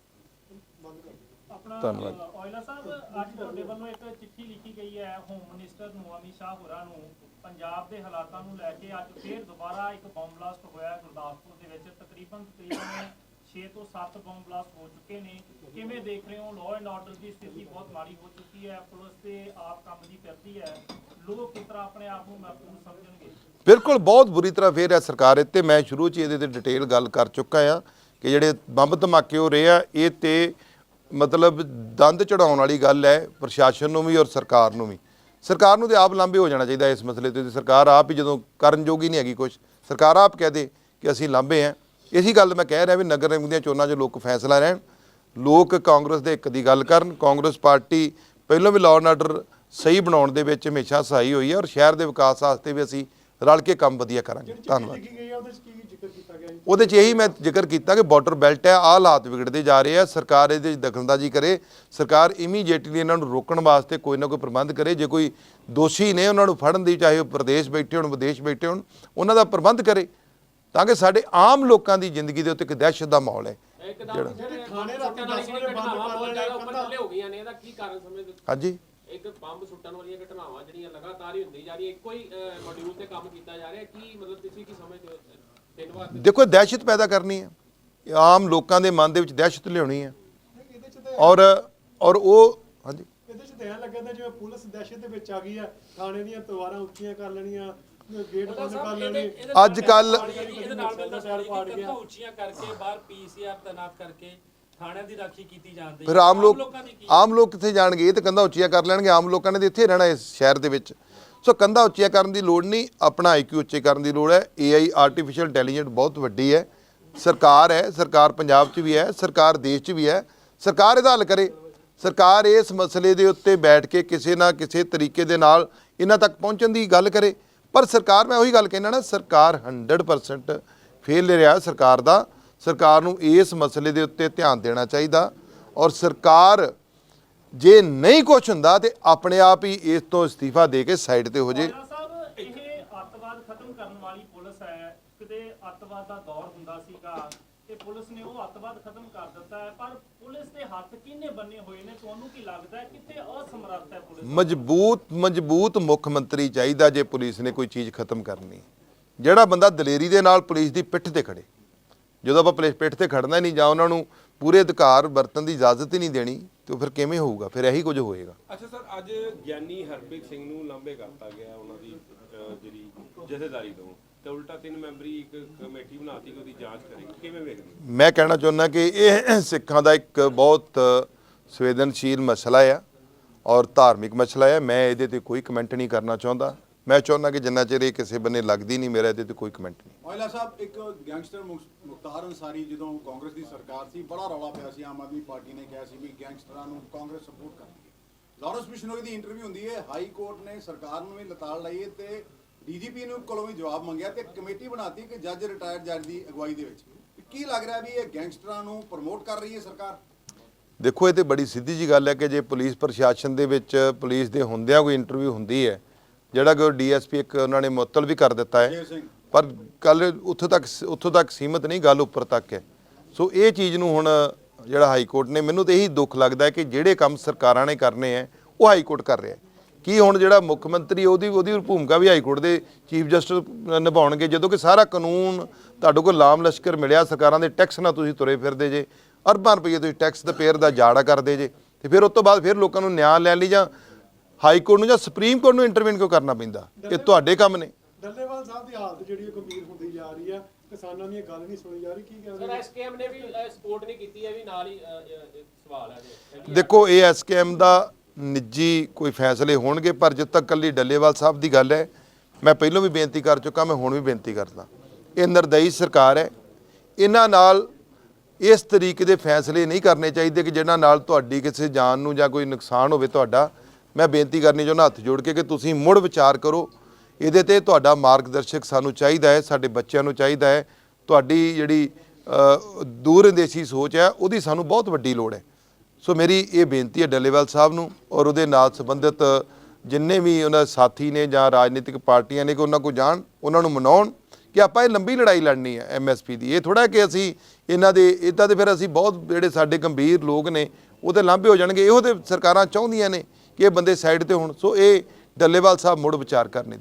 S1: ਧੰਨਵਾਦ।
S5: ਅ, ਸਾਹਿਬ ਅੱਜ ਤੁਹਾਡੇ ਵੱਲੋਂ ਇੱਕ ਚਿੱਠੀ ਲਿਖੀ ਗਈ ਹੈ ਹੋਮ ਮਿਨਿਸਟਰ ਨੂੰ ਅਮਿਤ ਸ਼ਾਹ ਹੋਰਾਂ ਨੂੰ। ਪੰਜਾਬ ਦੇ ਹਾਲਾਤਾਂ ਨੂੰ ਲੈ ਕੇ ਅੱਜ ਫੇਰ ਦੁਬਾਰਾ ਇੱਕ ਬੰਬ ਬਲਾਸਟ ਹੋਇਆ ਗੁਰਦਾਸਪੁਰ ਦੇ ਵਿੱਚ। ਤਕਰੀਬਨ ਤਕਰੀਬਨ 6 ਤੋਂ 7 ਬੰਬ ਬਲਾਸਟ ਹੋ ਚੁੱਕੇ ਨੇ। ਕਿਵੇਂ ਦੇਖ ਰਹੇ ਹੋ? ਲਾਅ ਐਂਡ ਆਰਡਰ ਦੀ ਸਥਿਤੀ ਬਹੁਤ ਮਾੜੀ ਹੋ ਚੁੱਕੀ ਹੈ। ਪੁਲਿਸ ਤੇ ਆਪ ਕੰਮ ਦੀ ਕਰਦੀ ਹੈ। ਲੋਕ ਕਿਸ ਤਰ੍ਹਾਂ ਆਪਣੇ ਆਪ ਨੂੰ ਮਹਿਫੂਜ਼ ਸਮਝਣਗੇ?
S1: ਬਿਲਕੁਲ, ਬਹੁਤ ਬੁਰੀ ਤਰ੍ਹਾਂ ਫੇਰ ਹੈ ਸਰਕਾਰ ਇੱਥੇ ਮੈਂ ਸ਼ੁਰੂ 'ਚ ਇਹਦੇ ਤੇ ਡਿਟੇਲ ਗੱਲ ਕਰ ਚੁੱਕਾ ਆ ਕਿ ਜਿਹੜੇ ਬੰਬ ਧਮਾਕੇ ਹੋ ਰਹੇ ਆ, ਇਹ ਤੇ ਮਤਲਬ ਦੰਦ ਚੜਾਉਣ ਵਾਲੀ ਗੱਲ ਹੈ, ਪ੍ਰਸ਼ਾਸਨ ਨੂੰ ਵੀ ਔਰ ਸਰਕਾਰ ਨੂੰ ਵੀ। ਸਰਕਾਰ ਨੂੰ ਤੇ ਆਪ ਲਾਂਭੇ ਹੋ ਜਾਣਾ ਚਾਹੀਦਾ ਇਸ ਮਸਲੇ ਤੇ। ਸਰਕਾਰ ਆਪ ਹੀ ਜਦੋਂ ਕਰਨ ਜੋਗੀ ਨਹੀਂ ਹੈਗੀ ਕੁਝ ਸਰਕਾਰ ਆਪ ਕਹਿ ਦੇ ਕਿ ਅਸੀਂ ਲਾਂਭੇ ਆ ਇਸੀ ਗੱਲ ਮੈਂ ਕਹਿ ਰਿਹਾ ਵੀ ਨਗਰ ਨਿਗਮ ਦੀਆਂ ਚੋਣਾਂ 'ਚ ਲੋਕ ਫੈਸਲਾ ਲੈਣ ਲੋਕ ਕਾਂਗਰਸ ਦੇ ਇੱਕ ਦੀ ਗੱਲ ਕਰਨ ਕਾਂਗਰਸ ਪਾਰਟੀ ਪਹਿਲਾਂ ਵੀ ਲਾਅ ਐਂਡ ਆਰਡਰ ਸਹੀ ਬਣਾਉਣ ਦੇ ਵਿੱਚ ਹਮੇਸ਼ਾ ਸਹਾਈ ਹੋਈ ਹੈ ਔਰ ਸ਼ਹਿਰ ਦੇ ਵਿਕਾਸ ਵਾਸਤੇ ਵੀ ਅਸੀਂ ਰਲ ਕੇ ਕੰਮ ਵਧੀਆ ਕਰਾਂਗੇ। ਧੰਨਵਾਦ।
S2: ਉਹਦੇ 'ਚ
S1: ਇਹੀ ਮੈਂ ਜ਼ਿਕਰ ਕੀਤਾ ਕਿ ਬਾਰਡਰ ਬੈਲਟ ਹੈ ਆਹ ਹਾਲਾਤ ਵਿਗੜਦੇ ਜਾ ਰਹੇ ਆ ਸਰਕਾਰ ਇਹਦੇ 'ਚ ਦਖਲਅੰਦਾਜ਼ੀ ਕਰੇ ਸਰਕਾਰ ਇਮੀਡੀਏਟਲੀ ਇਹਨਾਂ ਨੂੰ ਰੋਕਣ ਵਾਸਤੇ ਕੋਈ ਨਾ ਕੋਈ ਪ੍ਰਬੰਧ ਕਰੇ ਜੇ ਕੋਈ ਦੋਸ਼ੀ ਨੇ ਉਹਨਾਂ ਨੂੰ ਫੜਨ ਦੀ ਚਾਹੇ ਉਹ ਪ੍ਰਦੇਸ਼ ਬੈਠੇ ਹੋਣ ਵਿਦੇਸ਼ ਬੈਠੇ ਹੋਣ ਉਹਨਾਂ ਦਾ ਪ੍ਰਬੰਧ ਕਰੇ। ਤਾਂ ਕਿ ਸਾਡੇ ਆਮ ਲੋਕਾਂ ਦੀ ਜ਼ਿੰਦਗੀ ਦੇ ਉੱਤੇ ਇੱਕ ਦਹਿਸ਼ਤ ਦਾ ਮਾਹੌਲ ਹੈ।
S4: ਇੱਕਦਮ
S2: ਜਿਹੜੇ ਥਾਣੇ ਰਾਤੀ
S4: ਸੁੱਟਣ ਵਾਲੀ
S2: ਦਸ ਵਜੇ ਬੰਦ
S4: ਘਟਨਾਵਾਂ
S2: ਕਰ
S4: ਬਹੁਤ
S2: ਲੈਣੇ,
S4: ਜ਼ਿਆਦਾ ਉੱਪਰ
S2: ਕੰਧਾਂ-
S4: ਥੱਲੇ ਹੋ ਗਈਆਂ ਨੇ ਇਹਦਾ ਕੀ ਕਾਰਨ ਸਮਝਦੇ ਹੋ?
S1: ਹਾਂਜੀ।
S4: ਇੱਕ ਬੰਬ ਸੁੱਟਣ ਵਾਲੀਆਂ ਘਟਨਾਵਾਂ ਜਿਹੜੀਆਂ ਲਗਾਤਾਰ ਹੀ ਹੁੰਦੀ ਜਾ ਰਹੀ ਇੱਕੋ ਹੀ ਮੋਡਿਊਲ ਤੇ ਕੰਮ ਕੀਤਾ ਜਾ ਰਿਹਾ ਕੀ ਮਤਲਬ ਤੁਸੀਂ ਕੀ ਸਮਝਦੇ ਹੋ? ਤਿੰਨ ਵਾਰ
S1: ਦੇਖੋ ਦਹਿਸ਼ਤ ਪੈਦਾ ਕਰਨੀ ਹੈ। ਆਮ ਲੋਕਾਂ ਦੇ ਮਨ ਦੇ ਵਿੱਚ ਦਹਿਸ਼ਤ ਲਿਆਉਣੀ ਹੈ। ਔਰ ਔਰ ਉਹ ਹਾਂਜੀ।
S2: ਇਹਦੇ 'ਚ ਧਿਆਨ ਲੱਗਿਆ ਤਾਂ ਜਿਵੇਂ ਪੁਲਿਸ ਦਹਿਸ਼ਤ ਦੇ ਵਿੱਚ ਆ ਗਈ ਹੈ ਥਾਣੇ ਦੀਆਂ ਤਲਵਾਰਾਂ ਉੱਚੀਆਂ ਕਰ ਲੈਣੀਆਂ ਗੇਟ ਬੰਦ ਕਰ ਲੈਣੇ।
S1: ਅੱਜ ਕੱਲ
S6: ਇਹਦੇ ਨਾਲ ਮਿਲਦਾ ਸਾਰੀ ਕਿ ਕੰਧਾਂ ਉੱਚੀਆਂ ਕਰਕੇ ਬਾਹਰ ਪੀਸੀਆਰ ਤੈਨਾਤ ਕਰਕੇ ਥਾਣਿਆਂ ਦੀ ਰਾਖੀ ਕੀਤੀ ਜਾਂਦੀ।
S1: ਫਿਰ ਆਮ ਲੋਕ ਆਮ ਲੋਕ ਕਿੱਥੇ ਜਾਣਗੇ? ਇਹ ਤਾਂ ਕੰਧਾਂ ਉੱਚੀਆਂ ਕਰ ਲੈਣਗੇ। ਆਮ ਲੋਕਾਂ ਨੇ ਤਾਂ ਇੱਥੇ ਰਹਿਣਾ ਇਸ ਸ਼ਹਿਰ ਦੇ ਵਿੱਚ। ਸੋ ਕੰਧਾਂ ਉੱਚੀਆਂ ਕਰਨ ਦੀ ਲੋੜ ਨਹੀਂ। ਆਪਣਾ ਆਈਕਿਊ ਉੱਚੇ ਕਰਨ ਦੀ ਲੋੜ ਹੈ। ਏਆਈ ਆਰਟੀਫੀਸ਼ੀਅਲ ਇੰਟੈਲੀਜੈਂਟ ਬਹੁਤ ਵੱਡੀ ਹੈ। ਸਰਕਾਰ ਹੈ। ਸਰਕਾਰ ਪੰਜਾਬ 'ਚ ਵੀ ਹੈ। ਸਰਕਾਰ ਦੇਸ਼ 'ਚ ਵੀ ਹੈ। ਸਰਕਾਰ ਇਹਦਾ ਹੱਲ ਕਰੇ। ਸਰਕਾਰ ਇਸ ਮਸਲੇ ਦੇ ਉੱਤੇ ਬੈਠ ਕੇ ਕਿਸੇ ਨਾ ਕਿਸੇ ਤਰੀਕੇ ਦੇ ਨਾਲ ਇਹਨਾਂ ਤੱਕ ਪਹੁੰਚਣ ਦੀ ਗੱਲ ਕਰੇ। ਪਰ ਸਰਕਾਰ, ਮੈਂ ਉਹੀ ਗੱਲ ਕਹਿਣਾ ਨਾ, ਸਰਕਾਰ 100% ਫੇਲ ਰਿਹਾ ਸਰਕਾਰ ਦਾ। ਸਰਕਾਰ ਨੂੰ ਇਸ ਮਸਲੇ ਦੇ ਉੱਤੇ ਧਿਆਨ ਦੇਣਾ ਚਾਹੀਦਾ ਔਰ ਸਰਕਾਰ ਜੇ ਨਹੀਂ ਕੁਛ ਹੁੰਦਾ ਤੇ ਆਪਣੇ ਆਪ ਹੀ ਇਸ ਤੋਂ ਅਸਤੀਫਾ ਦੇ ਕੇ ਸਾਈਡ ਤੇ ਹੋ ਜੇ।
S5: ਅੱਤਵਾਦ ਖਤਮ ਕਰਨ ਵਾਲੀ ਪੁਲਿਸ ਹੈ। ਕਿਤੇ ਅੱਤਵਾਦ ਦਾ ਦੌਰ ਹੁੰਦਾ ਸੀਗਾ ਤੇ ਪੁਲਿਸ ਨੇ ਉਹ ਅੱਤਵਾਦ ਖਤਮ ਕਰ ਦਿੱਤਾ ਹੈ ਪਰ ਪੁਲਿਸ ਦੇ ਹੱਥ ਕਿੰਨੇ ਬੰਨੇ ਹੋਏ ਨੇ? ਤੁਹਾਨੂੰ ਕੀ ਲੱਗਦਾ ਹੈ ਕਿੱਥੇ ਅਸਮਰੱਥ ਹੈ ਪੁਲਿਸ?
S1: ਮਜ਼ਬੂਤ ਮਜ਼ਬੂਤ ਮੁੱਖ ਮੰਤਰੀ ਚਾਹੀਦਾ ਜੇ ਪੁਲਿਸ ਨੇ ਕੋਈ ਚੀਜ਼ ਖਤਮ ਕਰਨੀ। ਜਿਹੜਾ ਬੰਦਾ ਦਲੇਰੀ ਦੇ ਨਾਲ ਪੁਲਿਸ ਦੀ ਪਿੱਠ ਤੇ ਖੜੇ। ਜਦੋਂ ਆਪਾਂ ਪੁਲਿਸ ਪਿੱਠ ਤੇ ਖੜਨਾ ਹੀ ਨਹੀਂ ਜਾਂ ਉਹਨਾਂ ਨੂੰ ਪੂਰੇ ਅਧਿਕਾਰ ਵਰਤਣ ਦੀ ਇਜਾਜ਼ਤ ਹੀ ਨਹੀਂ ਦੇਣੀ ਤੇ ਉਹ ਫਿਰ ਕਿਵੇਂ ਹੋਊਗਾ? ਫਿਰ ਇਹੀ ਕੁਝ ਹੋਏਗਾ।
S7: ਅੱਛਾ ਸਰ ਅੱਜ ਗਿਆਨੀ ਹਰਪ੍ਰੀਤ ਸਿੰਘ ਨੂੰ ਲਾਂਭੇ ਕਰਤਾ ਗਿਆ ਉਹਨਾਂ ਦੀ ਅਹ, ਜਿਹੜੀ ਜਥੇਦਾਰੀ ਤੋਂ। ਤੇ ਉਲਟਾ ਤਿੰਨ ਮੈਂਬਰੀ ਇੱਕ ਕਮੇਟੀ ਬਣਾਤੀ ਕਿ ਉਹਦੀ ਜਾਂਚ ਕਰੇਗੀ ਕਿਵੇਂ ਵੇਖਦੇ? ਹੋ?
S1: ਮੈਂ ਕਹਿਣਾ ਚਾਹੁੰਦਾ ਕਿ ਇਹ ਸਿੱਖਾਂ ਦਾ ਇੱਕ ਬਹੁਤ ਸੰਵੇਦਨਸ਼ੀਲ ਮਸਲਾ ਆ ਔਰ ਧਾਰਮਿਕ ਮਸਲਾ ਹੈ ਮੈਂ ਇਹਦੇ ਤੇ ਕੋਈ ਕਮੈਂਟ ਨਹੀਂ ਕਰਨਾ ਚਾਹੁੰਦਾ। ਮੈਂ ਚਾਹੁੰਦਾ ਕਿ ਜਿੰਨਾ ਚਿਰ ਇਹ ਕਿਸੇ ਬੰਨੇ ਲੱਗਦੀ ਨਹੀਂ ਮੇਰਾ ਇਹਦੇ ਤੇ ਕੋਈ ਕਮੈਂਟ ਨਹੀਂ।
S3: ਔਜਲਾ ਸਾਹਿਬ ਇੱਕ ਗੈਂਗਸਟਰ ਮੁਖ- ਮੁਖਤਾਰ ਅੰਸਾਰੀ ਜਦੋਂ ਕਾਂਗਰਸ ਦੀ ਸਰਕਾਰ ਸੀ ਬੜਾ ਰੌਲਾ ਪਿਆ ਸੀ ਆਮ ਆਦਮੀ ਪਾਰਟੀ ਨੇ ਕਿਹਾ ਸੀ ਵੀ ਗੈਂਗਸਟਰਾਂ ਨੂੰ ਕਾਂਗਰਸ ਸਪੋਰਟ ਕਰਦੀ ਹੈ। ਲਾਰੈਂਸ ਬਿਸ਼ਨੋਈ ਦੀ ਇੰਟਰਵਿਊ ਹੁੰਦੀ ਹੈ ਹਾਈ ਕੋਰਟ ਨੇ ਸਰਕਾਰ ਨੂੰ ਵੀ ਲਤਾੜ ਲਾਈ ਹੈ ਤੇ ਡੀਜੀਪੀ ਨੂੰ ਕੋਲੋਂ ਵੀ ਜਵਾਬ ਮੰਗਿਆ ਤੇ ਕਮੇਟੀ ਬਣਾਤੀ ਕਿ ਜੱਜ ਰਿਟਾਇਰਡ ਜੱਜ ਦੀ ਅਗਵਾਈ ਦੇ ਵਿੱਚ। ਕੀ ਲੱਗ ਰਿਹਾ ਵੀ ਇਹ ਗੈਂਗਸਟਰਾਂ ਨੂੰ ਪ੍ਰਮੋਟ ਕਰ ਰਹੀ ਹੈ ਸਰਕਾਰ?
S1: ਦੇਖੋ ਇਹ ਤੇ ਬੜੀ ਸਿੱਧੀ ਜੀ ਗੱਲ ਹੈ ਕਿ ਜੇ ਪੁਲਿਸ ਪ੍ਰਸ਼ਾਸਨ ਦੇ ਵਿੱਚ ਪੁਲਿਸ ਦੇ ਹੁੰਦਿਆਂ ਕੋਈ ਇੰਟਰਵਿਊ ਹੁੰਦੀ ਹੈ ਜਿਹੜਾ ਕਿ ਡੀਐਸਪੀ ਇੱਕ ਉਹਨਾਂ ਨੇ ਮੁਅੱਤਲ ਵੀ ਕਰ ਦਿੱਤਾ ਹੈ। ਪਰ ਕੱਲ ਉੱਥੋਂ ਤੱਕ ਉੱਥੋਂ ਤੱਕ ਸੀਮਤ ਨਹੀਂ ਗੱਲ ਉੱਪਰ ਤੱਕ ਹੈ। ਸੋ ਇਹ ਚੀਜ਼ ਨੂੰ ਹੁਣ ਜਿਹੜਾ ਹਾਈ ਕੋਰਟ ਨੇ ਮੈਨੂੰ ਤੇ ਇਹੀ ਦੁੱਖ ਲੱਗਦਾ ਹੈ ਕਿ ਜਿਹੜੇ ਕੰਮ ਸਰਕਾਰਾਂ ਨੇ ਕਰਨੇ ਹੈ ਉਹ ਹਾਈ ਕੋਰਟ ਕਰ ਰਿਹਾ ਹੈ। ਕੀ ਹੁਣ ਜਿਹੜਾ ਮੁੱਖ ਮੰਤਰੀ ਉਹਦੀ ਉਹਦੀ ਭੂਮਿਕਾ ਵੀ ਹਾਈ ਕੋਰਟ ਦੇ ਚੀਫ ਜਸਟਿਸ ਨਿਭਾਉਣਗੇ? ਜਦੋਂ ਕਿ ਸਾਰਾ ਕਾਨੂੰਨ ਤੁਹਾਡੇ ਕੋਲ ਲਾਮ ਲਸ਼ਕਰ ਮਿਲਿਆ ਸਰਕਾਰਾਂ ਦੇ ਟੈਕਸ ਨਾਲ ਤੁਸੀਂ ਤੁਰੇ ਫਿਰਦੇ ਜੇ ਅਰਬਾਂ ਰੁਪਏ ਤੁਸੀਂ ਟੈਕਸ ਦੇ ਪੇਰ ਦਾ ਜਾੜਾ ਕਰਦੇ ਜੇ ਤੇ ਫਿਰ ਉਸ ਤੋਂ ਬਾਅਦ ਫਿਰ ਲੋਕਾਂ ਨੂੰ ਨਿਆਂ ਲੈਣ ਲਈ ਜਾਂ ਹਾਈ ਕੋਰਟ ਨੂੰ ਜਾਂ ਸੁਪਰੀਮ ਕੋਰਟ ਨੂੰ ਇੰਟਰਵੀਨ ਕਿਉਂ ਕਰਨਾ ਪੈਂਦਾ? ਇਹ ਤੁਹਾਡੇ ਕੰਮ ਨੇ।
S2: ਡੱਲੇਵਾਲ ਸਾਹਿਬ ਦੀ ਹਾਲਤ ਜਿਹੜੀ ਉਹ ਗੰਭੀਰ ਹੁੰਦੀ ਜਾ ਰਹੀ ਹੈ ਕਿਸਾਨਾਂ ਦੀ ਗੱਲ ਨਹੀਂ ਸੁਣੀ ਜਾ ਰਹੀ ਕੀ
S4: ਸਰ
S2: ਕਹਿੰਦੇ
S4: ਐਸਕੇਐਮ ਨੇ ਵੀ ਸਪੋਰਟ ਨਹੀਂ ਕੀਤੀ ਹੈ ਵੀ ਨਾਲ ਹੀ ਸਵਾਲ ਹੈ
S1: ਦੇਖੋ ਇਹ ਐਸਕੇਐਮ ਦਾ ਨਿੱਜੀ ਕੋਈ ਫੈਸਲੇ ਹੋਣਗੇ ਪਰ ਜਦ ਤੱਕ ਕੱਲੀ ਡੱਲੇਵਾਲ ਸਾਹਿਬ ਦੀ ਗੱਲ ਹੈ ਮੈਂ ਪਹਿਲਾਂ ਵੀ ਬੇਨਤੀ ਕਰ ਚੁੱਕਾ ਮੈਂ ਹੁਣ ਵੀ ਬੇਨਤੀ ਕਰਦਾ। ਇਹ ਨਿਰਦਈ ਸਰਕਾਰ ਹੈ। ਇਹਨਾਂ ਨਾਲ ਇਸ ਤਰੀਕੇ ਦੇ ਫੈਸਲੇ ਨਹੀਂ ਕਰਨੇ ਚਾਹੀਦੇ ਕਿ ਜਿਹਨਾਂ ਨਾਲ ਤੁਹਾਡੀ ਕਿਸੇ ਜਾਨ ਨੂੰ ਜਾਂ ਕੋਈ ਨੁਕਸਾਨ ਹੋਵੇ ਤੁਹਾਡਾ। ਮੈਂ ਬੇਨਤੀ ਕਰਨੀ ਚਾਹੁੰਦਾ ਹੱਥ ਜੋੜ ਕੇ ਕਿ ਤੁਸੀਂ ਮੁੜ ਵਿਚਾਰ ਕਰੋ। ਇਹਦੇ ਤੇ ਤੁਹਾਡਾ ਮਾਰਗਦਰਸ਼ਕ ਸਾਨੂੰ ਚਾਹੀਦਾ ਹੈ ਸਾਡੇ ਬੱਚਿਆਂ ਨੂੰ ਚਾਹੀਦਾ ਹੈ। ਤੁਹਾਡੀ ਜਿਹੜੀ ਅ, ਦੂਰਅੰਦੇਸ਼ੀ ਸੋਚ ਹੈ ਉਹਦੀ ਸਾਨੂੰ ਬਹੁਤ ਵੱਡੀ ਲੋੜ ਹੈ। ਸੋ ਮੇਰੀ ਇਹ ਬੇਨਤੀ ਹੈ ਡੱਲੇਵਾਲ ਸਾਹਿਬ ਨੂੰ ਔਰ ਉਹਦੇ ਨਾਲ ਸੰਬੰਧਿਤ ਜਿੰਨੇ ਵੀ ਉਹਨਾਂ ਸਾਥੀ ਨੇ ਜਾਂ ਰਾਜਨੀਤਿਕ ਪਾਰਟੀਆਂ ਨੇ ਕਿ ਉਹਨਾਂ ਕੋ ਜਾਣ, ਉਹਨਾਂ ਨੂੰ ਮਨਾਉਣ ਕਿ ਆਪਾਂ ਇਹ ਲੰਬੀ ਲੜਾਈ ਲੜਨੀ ਹੈ ਐਮਐਸਪੀ ਦੀ। ਇਹ ਥੋੜਾ ਕਿ ਅਸੀਂ ਇਹਨਾਂ ਦੇ, ਇਦਾਂ ਤੇ ਫਿਰ ਅਸੀਂ ਬਹੁਤ ਜਿਹੜੇ ਸਾਡੇ ਗੰਭੀਰ ਲੋਕ ਨੇ, ਉਹ ਉਹਦੇ ਲਾਂਭੇ ਹੋ ਜਾਣਗੇ। ਇਹੋ ਤੇ ਸਰਕਾਰਾਂ ਚਾਹੁੰਦੀਆਂ ਨੇ ਕਿ ਇਹ ਬੰਦੇ ਸਾਈਡ ਤੇ ਹੋਣ। ਸੋ ਇਹ ਡੱਲੇਵਾਲ ਸਾਹਿਬ ਮੁੜ ਵਿਚਾਰ ਕਰਨੇ